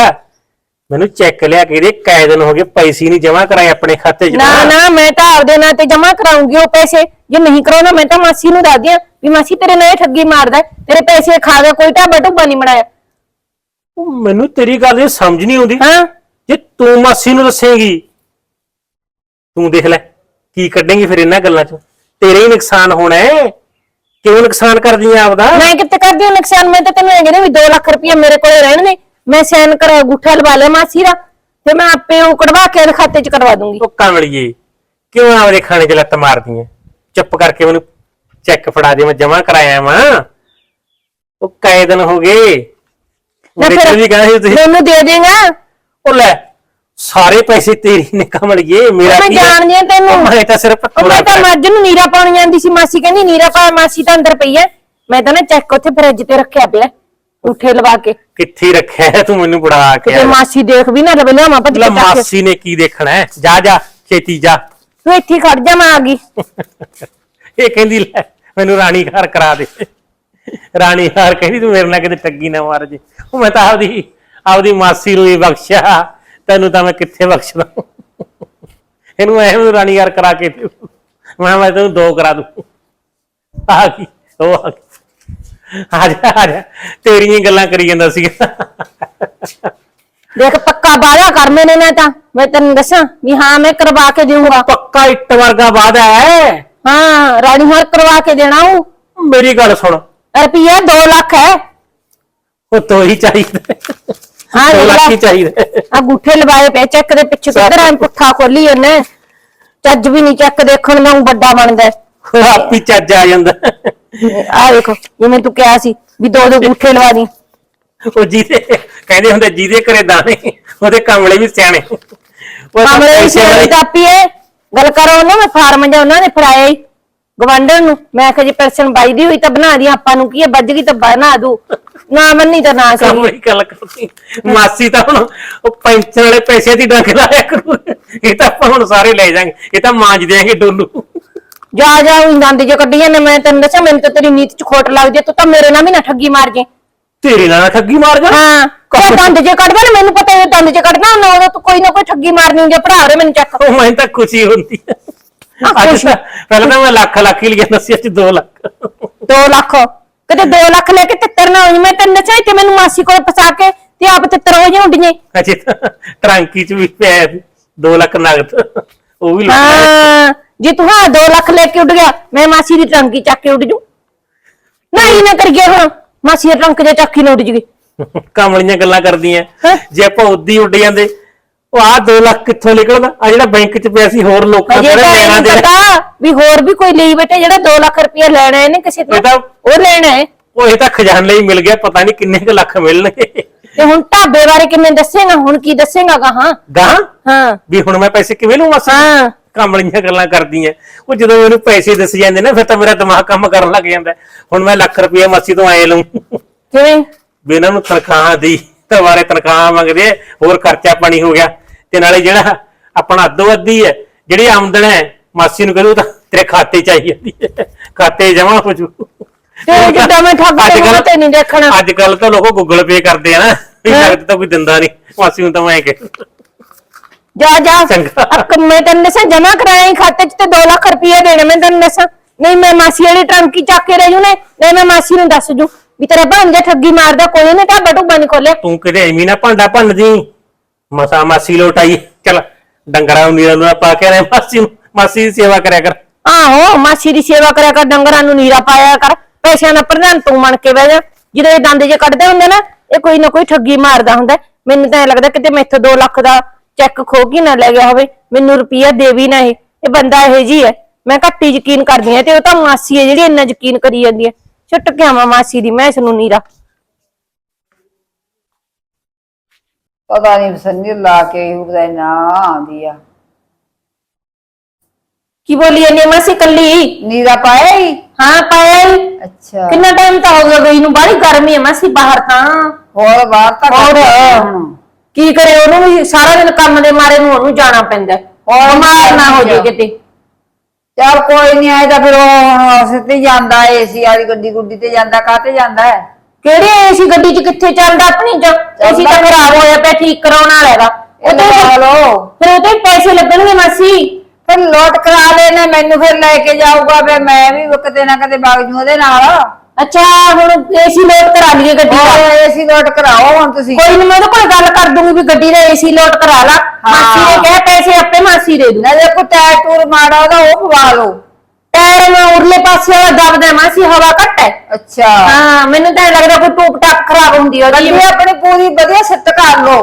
ਮੈਨੂੰ ਚੈੱਕ ਲਿਆ ਕੇ ਦੇ ਦਿਨ ਹੋ ਗਏ ਪੈਸੇ ਨਹੀਂ ਜਮਾ ਕਰਾਏ ਆਪਣੇ ਖਾਤੇ 'ਚ। ਨਾ ਨਾ ਮੈਂ ਤਾਂ ਆਪਦੇ ਨਾਂ ਤੇ ਜਮਾ ਕਰਾਉਂਗੀ ਉਹ ਪੈਸੇ। ਜੇ ਨਹੀਂ ਕਰਾਉਣਾ ਮੈਂ ਤਾਂ ਮਾਸੀ ਨੂੰ ਦੱਸ ਦਿਆਂ ਵੀ ਮਾਸੀ ਤੇਰੇ ਨਾਲ ਇਹ ਠੱਗੀ ਮਾਰਦਾ ਹੈ, ਤੇਰੇ ਪੈਸੇ ਖਾ ਗਿਆ ਕੋਈ ਢਾਬਾ ਢੁੱਬਾ ਨਹੀਂ ਬਣਾਇਆ। ਉਹ ਮੈਨੂੰ ਤੇਰੀ ਗੱਲ ਇਹ ਸਮਝ ਨਹੀਂ ਆਉਂਦੀ। ਹਾਂ। ਜੇ ਤੂੰ ਮਾਸੀ ਨੂੰ ਦੱਸੇਂਗੀ ਤੂੰ ਦੇਖ ਲੈ ਕੀ ਕੱਢੇਂਗੀ ਫਿਰ ਇਹਨਾਂ ਗੱਲਾਂ ਚੋਂ। ਤੇਰੇ ਹੀ ਨੁਕਸਾਨ ਹੋਣਾ ਹੈ। ਕਿਉਂ ਨੁਕਸਾਨ ਕਰਦੀ ਆਂ ਆਪਦਾ? ਮੈਂ ਕਿੱਥੇ ਕਰਦੀ ਹਾਂ ਨੁਕਸਾਨ? ਮੈਂ ਤਾਂ ਤੈਨੂੰ ਇਹ ਕਹਿੰਦੀ ਵੀ 2 ਲੱਖ ਰੁਪਇਆ ਮੇਰੇ ਕੋਲੇ ਰਹਿਣ ਦੇ। ਮੈਂ ਸਾਈਨ ਕਰਾ ਗੁੱਠਾ ਲਵਾ ਲਿਆ ਮਾਸੀ ਦਾ ਤੇ ਮੈਂ ਆਪੇ ਉਹ ਕਢਵਾ ਕੇ ਇਹਦੇ ਖਾਤੇ 'ਚ ਕਰਵਾ ਦੂੰਗੀ। ਉਹ ਕਮਲੀਏ ਕਿਉਂ ਆਪਦੇ ਖਾਣੇ 'ਚ ਲੱਤ ਮਾਰਦੀ ਐ? ਚੁੱਪ ਕਰਕੇ ਮੈਨੂੰ ਚੈੱਕ ਫੜਾ ਦੇ ਮੈਂ ਜਮਾ ਕਰਾਇਆ ਵਾਂ। ਉਹ ਕਾਇ ਦਿਨ ਹੋ ਗਏ। ਨਾ ਵੀ ਕਹਿੰਦਾ ਸੀ ਤੁਸੀਂ? ਮੈਨੂੰ ਦੇ ਦੇਗਾ। ਉਹ ਲੈ ਸਾਰੇ ਪੈਸੇ ਤੇਰੀ ਨੇ ਕਮਲੀਏ ਮੇਰਾ ਮੈਂ ਕੀ ਹੈ? ਜਾਣਦੀ ਹਾਂ ਤੈਨੂੰ। ਉਹ ਮੈਂ ਤਾਂ ਸਿਰਫ ਉਹ ਮੈਂ ਤਾਂ ਮੱਝ ਨੂੰ ਨੀਰਾ ਪਾਉਣ ਜਾਂਦੀ ਸੀ ਮਾਸੀ ਕਹਿੰਦੀ ਨੀਰਾ ਪਾ ਮਾਸੀ ਤਾਂ ਅੰਦਰ ਪਈ ਐ। ਮੈਂ ਤਾਂ ਨਾ ਚੈੱਕ ਉੱਥੇ ਫਰਿੱਜ ਤੇ ਰੱਖਿਆ ਪਿਆ। ਉੱਠੇ ਲਵਾ ਕੇ। ਕਿੱਥੇ ਰੱਖਿਆ ਹੈ ਤੂੰ ਮੈਨੂੰ ਬੜਾ ਕੇ? ਮਾਸੀ ਦੇਖ ਵੀ ਨਾ ਲਵੇ ਲਿਆਵਾਂ ਭੱਜ ਲੈ ਕੇ ਚੱਕ ਕੇ। ਮਾਸੀ ਨੇ ਕੀ ਦੇਖਣਾ ਹੈ? ਜਾ ਜਾ ਛੇਤੀ ਜਾ। ਤੂੰ ਇੱਥੇ ਹੀ ਖੜ ਜਾ ਮੈਂ ਆ ਗਈ। ਇਹ ਕਹਿੰਦੀ ਲੈ ਮੈਨੂੰ ਰਾਣੀ ਘਰ ਕਰਾ ਦੇ। ਰਾਣੀ ਘਰ ਕਹਿੰਦੀ ਤੂੰ ਮੇਰੇ ਨਾਲ ਕਿਤੇ ਟੱਗੀ ਨਾ ਮਾਰ ਜੇ। ਉਹ ਮੈਂ ਤਾਂ ਆਪਦੀ ਆਪਦੀ ਮਾਸੀ ਨੂੰ ਹੀ ਬਖਸ਼ਿਆ। ਤੈਨੂੰ ਤਾਂ ਮੈਂ ਕਿੱਥੇ ਬਖਸ਼ਦਾ ਇਹਨੂੰ ਐ ਮੈਨੂੰ ਰਾਣੀ ਘਰ ਕਰਾ ਕੇ ਦੇ। ਮੈਂ ਮੈਂ ਤੈਨੂੰ ਦੋ ਕਰਾ ਦੂੰ। ਆ ਗਈ ਉਹ ਆ ਗਈ। ਆ ਜਾ ਆ ਜਾ। ਤੇਰੀਆਂ ਹੀ ਗੱਲਾਂ ਕਰੀ ਜਾਂਦਾ ਸੀਗਾ। ਦੇਖ ਪੱਕਾ ਵਾਅਦਾ ਕਰ ਮੈਨੇ ਨਾ ਤਾਂ। ਮੈਂ ਤੈਨੂੰ ਦੱਸਾਂ ਵੀ ਹਾਂ ਮੈਂ ਕਰਵਾ ਕੇ ਦੇਊਂਗਾ। ਪੱਕਾ ਇੱਟ ਵਰਗਾ ਵਾਦਾ ਹੈ। ਹਾਂ ਰਾਣੀ ਹਾਰ ਕਰਵਾ ਕੇ ਦੇਣਾ ਉਹ। ਮੇਰੀ ਗੱਲ ਸੁਣ। ਰੁਪਈਆ 2 ਲੱਖ ਹੈ। ਉਹ ਤੋਂ ਹੀ ਚਾਹੀਦਾ। ਹਾਂ ਦੋ ਲੱਖ ਹੀ ਚਾਹੀਦਾ। ਆ ਗੁੱਠੇ ਲਵਾਏ ਪਏ ਚੈੱਕ ਦੇ ਪਿੱਛੇ ਕਿੱਧਰ ਐ ਪੁੱਠਾ ਖੋਲੀ ਉਹਨੇ। ਚੱਜ ਵੀ ਨਹੀਂ ਚੈੱਕ ਦੇਖਣ ਨੂੰ ਵੱਡਾ ਬਣਦਾ। ਆਪੀ ਚੱਜ ਆ ਜਾਂਦਾ। ਆ ਦੇਖੋ ਜਿਵੇਂ ਤੂੰ ਕਿਹਾ ਸੀ ਵੀ ਦੋ ਦੋ ਗੁੱਠੇ ਲਵਾ ਦੀ। ਉਹ ਜਿਹਦੇ ਕਹਿੰਦੇ ਹੁੰਦੇ ਜਿਹਦੇ ਘਰੇ ਦਾਣੇ ਉਹਦੇ ਕਮਲੇ ਵੀ ਸਿਆਣੇ। ਉਹ ਪੈਸੇ ਦੀ ਵਾਲੀ- ਕਾਪੀਏ ਗੱਲ ਕਰੋ ਉਹਨਾਂ ਮੈਂ ਫਾਰਮ ਜਾਂ ਉਹਨਾਂ ਨੇ ਫੜਾਇਆ ਹੀ ਗਵੰਡਰ ਨੂੰ। ਮੈਂ ਕਿਹਾ ਜੀ ਪੈਨਸ਼ਨ ਬਾਈ ਦੀ ਹੋਈ ਤਾਂ ਬਣਾ ਦੀ ਆਪਾਂ ਨੂੰ ਕੀ ਹੈ ਵੱਜ ਗਈ ਤਾਂ ਬਣਾ ਦੂ। ਨਾ ਮੰਨੀ ਤਾਂ ਨਾ ਸਹੀ। ਕਮਲੀ ਗੱਲ ਕਰਦੀ। ਮਾਸੀ ਤਾਂ ਹੁਣ ਉਹ ਪੈਨਸ਼ਨ ਵਾਲੇ ਪੈਸੇ ਦੀ ਡੰਗ ਲਾਇਆ ਕਰੂ। ਇਹ ਤਾਂ ਆਪਾਂ ਹੁਣ ਸਾਰੇ ਲੈ ਜਾਾਂਗੇ। ਇਹ ਤਾਂ ਮਾਂਜ ਦਿਆਂਗੇ ਡੋਲੂ। ਜਾ ਜਾ ਉਹ ਦੰਦ ਜੇ ਕੱਢੀਆਂ ਨੇ ਮੈਂ ਤੈਨੂੰ ਦੱਸਾਂ ਮੈਨੂੰ ਤਾਂ ਤੇਰੀ ਨੀਤ ਚ ਖੋਟ ਲੱਗਦੀ ਹੈ, ਤੂੰ ਤਾਂ ਮੇਰੇ ਨਾਲ ਵੀ ਨਾ ਠੱਗੀ ਮਾਰ ਜੇ। ਤੇਰੇ ਨਾਲ ਠੱਗੀ ਮਾਰ ਜਾ। ਹਾਂ ਕੋ ਦੰਦ ਜੇ ਕੱਢਦਾ ਨਾ ਮੈਨੂੰ ਪਤਾ ਹੈ ਦੰਦ ਜੇ ਕੱਢਣਾ ਹੁੰਦਾ ਉਦੋਂ ਤੂੰ ਕੋਈ ਨਾ ਕੋਈ ਠੱਗੀ ਮਾਰਨੀ ਹੁੰਦੀ ਹੈ ਭਰਾ ਰੇ ਮੈਨੂੰ ਚੱਕ। ਉਹ ਮੈਨੂੰ ਤਾਂ ਖੁਸ਼ੀ ਹੁੰਦੀ ਹੈ ਅੱਜ। ਤਾਂ ਪਹਿਲਾਂ ਤਾਂ ਮੈਂ ਲੱਖ ਲੱਖ ਹੀ ਲਿਆ ਸੀ ਅੱਜ 2 ਲੱਖ। 2 ਲੱਖ? ਕਿਤੇ 2 ਲੱਖ ਲੈ ਕੇ ਤਿੱਤਰ ਨਾ ਹੋਈ ਮੈਂ ਤੈਨੂੰ ਦੱਸਾਂ ਇੱਥੇ ਮੈਨੂੰ ਮਾਸੀ ਕੋਲ ਫਸਾ ਕੇ ਤੇ ਆਪ ਤਿੱਤਰ ਹੋ ਜੇ ਉੱਡੀਏ ਅਜੇ ਤਾਂ ਟਰੰਕੀ ਚ ਵੀ ਪਿਆ 2 ਲੱਖ ਨਗਦ। ਉਹ ਵੀ ਲਿਆ। ਹਾਂ। ਜੇ ਤੂੰ ਹਾਂ 2 ਲੱਖ ਲੈ ਕੇ ਉੱਡ ਗਿਆ ਮੈਂ ਮਾਸੀ ਦੀ ਟੰਕੀ ਚੱਕ ਕੇ ਉੱਡ ਜੂ। ਨਹੀਂ ਨਾ ਕਰੀਏ ਹੁਣ ਮਾਸੀ ਦੀ ਟੰਕ ਜੇ ਚੱਕੀ ਨਾ ਉੱਡ ਜੂਗੀ। ਕਮਲੀਆਂ ਗੱਲਾਂ ਕਰਦੀਆਂ। ਹੈਂ? ਜੇ ਆਪਾਂ ਉੱਦੀ ਉੱਡ ਜਾਂਦੇ ਉਹ ਆਹ 2 ਲੱਖ ਕਿੱਥੋਂ ਨਿਕਲਦਾ? ਆ ਜਿਹੜਾ ਬੈਂਕ 'ਚ ਪਿਆ ਸੀ ਹੋਰ ਲੋਕਾਂ ਤਾਂ ਲੈਣਾ ਦੇ ਪਤਾ ਵੀ ਹੋਰ ਵੀ ਕੋਈ ਲਈ ਬੈਠੇ ਜਿਹੜਾ 2 ਲੱਖ ਰੁਪਇਆ ਲੈਣਾ ਇਹਨੇ ਕਿਸੇ ਤੋਂ ਉਹ ਲੈਣਾ ਹੈ। ਉਹ ਇਹ ਤਾਂ ਖਜ਼ਾਨੇ ਹੀ ਮਿਲ ਗਿਆ ਪਤਾ ਨਹੀਂ ਕਿੰਨੇ ਕੁ ਲੱਖ ਮਿਲਣਗੇ। ਤੇ ਹੁਣ ਢਾਬੇ ਬਾਰੇ ਕਿਵੇਂ ਦੱਸੇਗਾ ਹੁਣ ਕੀ ਦੱਸੇਗਾ ਕਹਾਂ ਗਾਂ ਹਾਂ। ਵੀ ਹੁਣ ਮੈਂ ਪੈਸੇ ਕਿਵੇਂ ਲਵਾਂ ਮਾਸੀ? ਹਾਂ ਕਮਲੀਆਂ ਗੱਲਾਂ ਕਰਦੀਆਂ। ਉਹ ਜਦੋਂ ਮੈਨੂੰ ਪੈਸੇ ਦੱਸ ਜਾਂਦੇ ਨਾ ਫਿਰ ਤਾਂ ਮੇਰਾ ਦਿਮਾਗ ਕੰਮ ਕਰਨ ਲੱਗ ਜਾਂਦਾ। ਹੁਣ ਮੈਂ ਲੱਖ ਰੁਪਏ ਮਾਸੀ ਤੋਂ ਆਏ ਲਊਂ। ਕਿਵੇਂ? ਵੀ ਇਹਨਾਂ ਨੂੰ ਤਨਖਾਹ ਦੀ ਦੁਬਾਰੇ ਤਨਖਾਹ ਮੰਗਦੇ ਹੋਰ ਖਰਚਾ ਪਾਣੀ ਹੋ ਗਿਆ। ਤੇ ਨਾਲੇ ਜਿਹੜਾ ਆਪਣਾ ਅੱਧੋ ਅੱਧੀ ਹੈ ਜਿਹੜੀ ਆਮਦਨ ਹੈ ਮਾਸੀ ਨੂੰ ਕਹਦੂ ਤਾਂ ਤੇਰੇ ਖਾਤੇ ਚ ਆਈ ਜਾਂਦੀ ਹੈ। ਖਾਤੇ ਜਮਾ ਹੋ ਜੂ। ਤੇ ਜਿੱਦਾਂ ਮੈਂ ਠੱਗ ਤੇ ਅੱਜ-ਕੱਲ੍ਹ- ਤੇ ਨਹੀਂ ਦੇਖਣਾ? ਅੱਜ ਕੱਲ ਤਾਂ ਲੋਕ ਗੂਗਲ ਪੇ ਕਰਦੇ ਆ ਨਾ। ਵੀ? ਨਗਦ ਤਾਂ ਕੋਈ ਦਿੰਦਾ ਨਹੀਂ। ਮਾਸੀ ਨੂੰ ਤਾਂ ਮੈਂ ਕਿ ਜਾ ਜਾ। ਚੰਗਾ। ਅਕ- ਮੈਂ ਤੈਨੂੰ ਦੱਸਾਂ ਜਮਾ ਕਰਾਇਆ ਖਾਤੇ 'ਚ ਤੇ 2 ਲੱਖ ਰੁਪਏ ਦੇਣੇ ਮੈਂ ਤੈਨੂੰ ਦੱਸਾਂ। ਨਹੀਂ ਮੈਂ ਮਾਸੀ ਵਾਲੀ ਟਰੰਕੀ ਚੱਕ ਕੇ ਰਹਿ ਜੂ ਨੇ ਨਹੀਂ ਮੈਂ ਮਾਸੀ ਨੂੰ ਦੱਸ ਜੂ ਵੀ ਤੇਰਾ ਭਾਂਜਾ ਠੱਗੀ ਮਾਰਦਾ ਕੋਈ ਨੇ ਢਾਬਾ ਢੁੱਬਾ ਨਹੀਂ ਖੋਲਿਆ। ਤੂੰ ਕਿਤੇ ਐਵੇਂ ਨਾ ਭਾਂਡਾ ਭੰਨਦੀ। ਮਸਾ ਮਾਸੀ ਲੋਟਾਈ। ਚਲ ਡੰਗਰਾਂ ਨੂੰ ਨੀਰਾ ਨੂੰ ਪਾ ਕੇ ਰਹੇ ਮਾਸੀ ਨੂੰ। ਮਾਸੀ ਦੀ ਸੇਵਾ ਕਰਿਆ ਕਰ। ਆਹੋ ਮਾਸੀ ਦੀ ਸੇਵਾ ਕਰਿਆ ਕਰ ਡੰਗਰਾਂ ਨੂੰ ਨੀਰਾ ਪਾਇਆ ਕਰ। ਪੈਸਿਆਂ ਦਾ ਪ੍ਰਧਾਨ ਤੂੰ ਬਣ ਕੇ ਬਹਿ ਜਾ। ਜਦੋਂ ਇਹ ਦੰਦ ਜੇ ਕੱਢਦੇ ਹੁੰਦੇ ਨਾ ਇਹ ਕੋਈ ਨਾ ਕੋਈ ਠੱਗੀ ਮਾਰਦਾ ਹੁੰਦਾ। ਮੈਨੂੰ ਤਾਂ ਐ ਲੱਗਦਾ ਕਿਤੇ ਮੈਥੋਂ 2 ਲੱਖ ਦਾ ਚੈੱਕ ਖੋ ਕੇ ਨਾ ਲੈ ਗਿਆ ਹੋਵੇ ਮੈਨੂੰ ਰੁਪਈਆ ਦੇ ਵੀ ਨਾ ਇਹ। ਇਹ ਬੰਦਾ ਇਹੋ ਜੀ ਹੈ। ਮੈਂ ਘੱਟ ਹੀ ਯਕੀਨ ਕਰਦੀ ਆ ਤੇ ਉਹ ਤਾਂ ਮਾਸੀ ਹੈ ਜਿਹੜੀ ਇੰਨਾ ਯਕੀਨ ਕਰੀ ਜਾਂਦੀ ਹੈ। ਛੁੱਟ ਕੇ ਆਵਾਂ ਮਾਸੀ ਦੀ ਮੈਂ ਇਸ ਨੂੰ ਨੀਰਾ। ਪਤਾ ਨਹੀਂ ਸੰਨੀ ਲਾ ਕੇ ਉਹਦਾ ਨਾ ਆਂਦੀ ਆ। ਕੀ ਬੋਲੀ ਹੈ ਮਾਸੀ ਕੱਲੀ ਨੀਰਾ ਪਾਇਆ ਹੀ? ਹਾਂ ਪਾਇਆ ਈ। ਅੱਛਾ। ਕਿੰਨਾ ਟਾਈਮ ਤਾਂ ਹੋ ਗਿਆ ਗਈ ਨੂੰ ਬਾਹਲੀ ਗਰਮੀ ਹੈ ਮਾਸੀ ਬਾਹਰ ਤਾਂ। ਹੋਰ ਬਾਹਰ ਤਾਂ ਹੋਰ। ਕੀ ਕਰੇ ਉਹਨੂੰ ਵੀ ਸਾਰਾ ਦਿਨ ਕੰਮ ਦੇ ਮਾਰੇ ਨੂੰ ਉਹਨੂੰ ਜਾਣਾ ਪੈਂਦਾ। ਹੋਰ ਬਿਮਾਰ ਨਾ ਹੋ ਜੇ। ਕਿਤੇ। ਚੱਲ ਕੋਈ ਨਹੀਂ ਆਏ ਤਾਂ ਫਿਰ ਉਹ ਹੁਣ ਸਿੱਧੀ ਜਾਂਦਾ ਏਸੀ ਵਾਲੀ ਗੱਡੀ ਗੁੱਡੀ ਤੇ ਜਾਂਦਾ ਕਾਤੇ ਜਾਂਦਾ ਹੈ? ਕਿਹੜੇ ਏਸੀ ਗੱਡੀ 'ਚ ਕਿੱਥੇ ਚੱਲਦਾ ਆਪਣੀ ਚ ਏਸੀ ਤਾਂ ਖਰਾਬ ਹੋਇਆ ਪਿਆ ਠੀਕ ਕਰਾਉਣ ਵਾਲਾ ਹੈਗਾ ਉਹ ਲਵਾ ਲਓ। ਫਿਰ ਉਹ ਤੇ ਪੈਸੇ ਲੱਗਣਗੇ ਮਾਸੀ। ਫਿਰ ਲੋਟ ਕਰਾ ਲੈਣਾ ਮੈਨੂੰ ਫਿਰ ਲੈ ਕੇ ਜਾਊਗਾ ਫਿਰ ਮੈਂ ਵੀ ਕਿਤੇ ਨਾ ਕਿਤੇ ਵਗ ਜੂ ਉਹਦੇ ਨਾਲ। ਅੱਛਾ ਹੁਣ ਏਸੀ ਲੋਡ ਕਰਾ ਲਈਏ ਗੱਡੀ ਦਾ। ਹੋਰ ਏਸੀ ਲੋਟ ਕਰਾਓ ਹੁਣ ਤੁਸੀਂ। ਕੋਈ ਨਹੀਂ ਮੈਂ ਉਹਦੇ ਕੋਲ ਗੱਲ ਕਰ ਦੂੰਗੀ ਵੀ ਗੱਡੀ ਦਾ ਏਸੀ ਲੋਡ ਕਰਾ ਲਾ। ਮਾਸੀ ਨੇ ਕਿਹਾ ਪੈਸੇ ਆਪੇ ਮਾਸੀ ਦੇ ਦੂ। ਨਾ ਕੋਈ ਟਾਇਰ ਟੂਰ ਮਾੜਾ ਉਹਦਾ ਉਹ ਪਵਾ ਲਓ। ਟਾਇਰ ਮੈਂ ਉਰਲੇ ਪਾਸੇ ਵਾਲਾ ਦਬਦਾ ਮਾਸੀ ਹਵਾ ਘੱਟ ਹੈ। ਅੱਛਾ। ਹਾਂ ਮੈਨੂੰ ਤਾਂ ਐਂ ਲੱਗਦਾ ਕੋਈ ਟੂਕ ਟਾਕ ਖਰਾਬ ਹੁੰਦੀ ਆ ਉਹਦੀ। ਗੱਡੀ ਆਪਣੀ ਪੂਰੀ ਵਧੀਆ ਸੈੱਟ ਕਰ ਲਓ।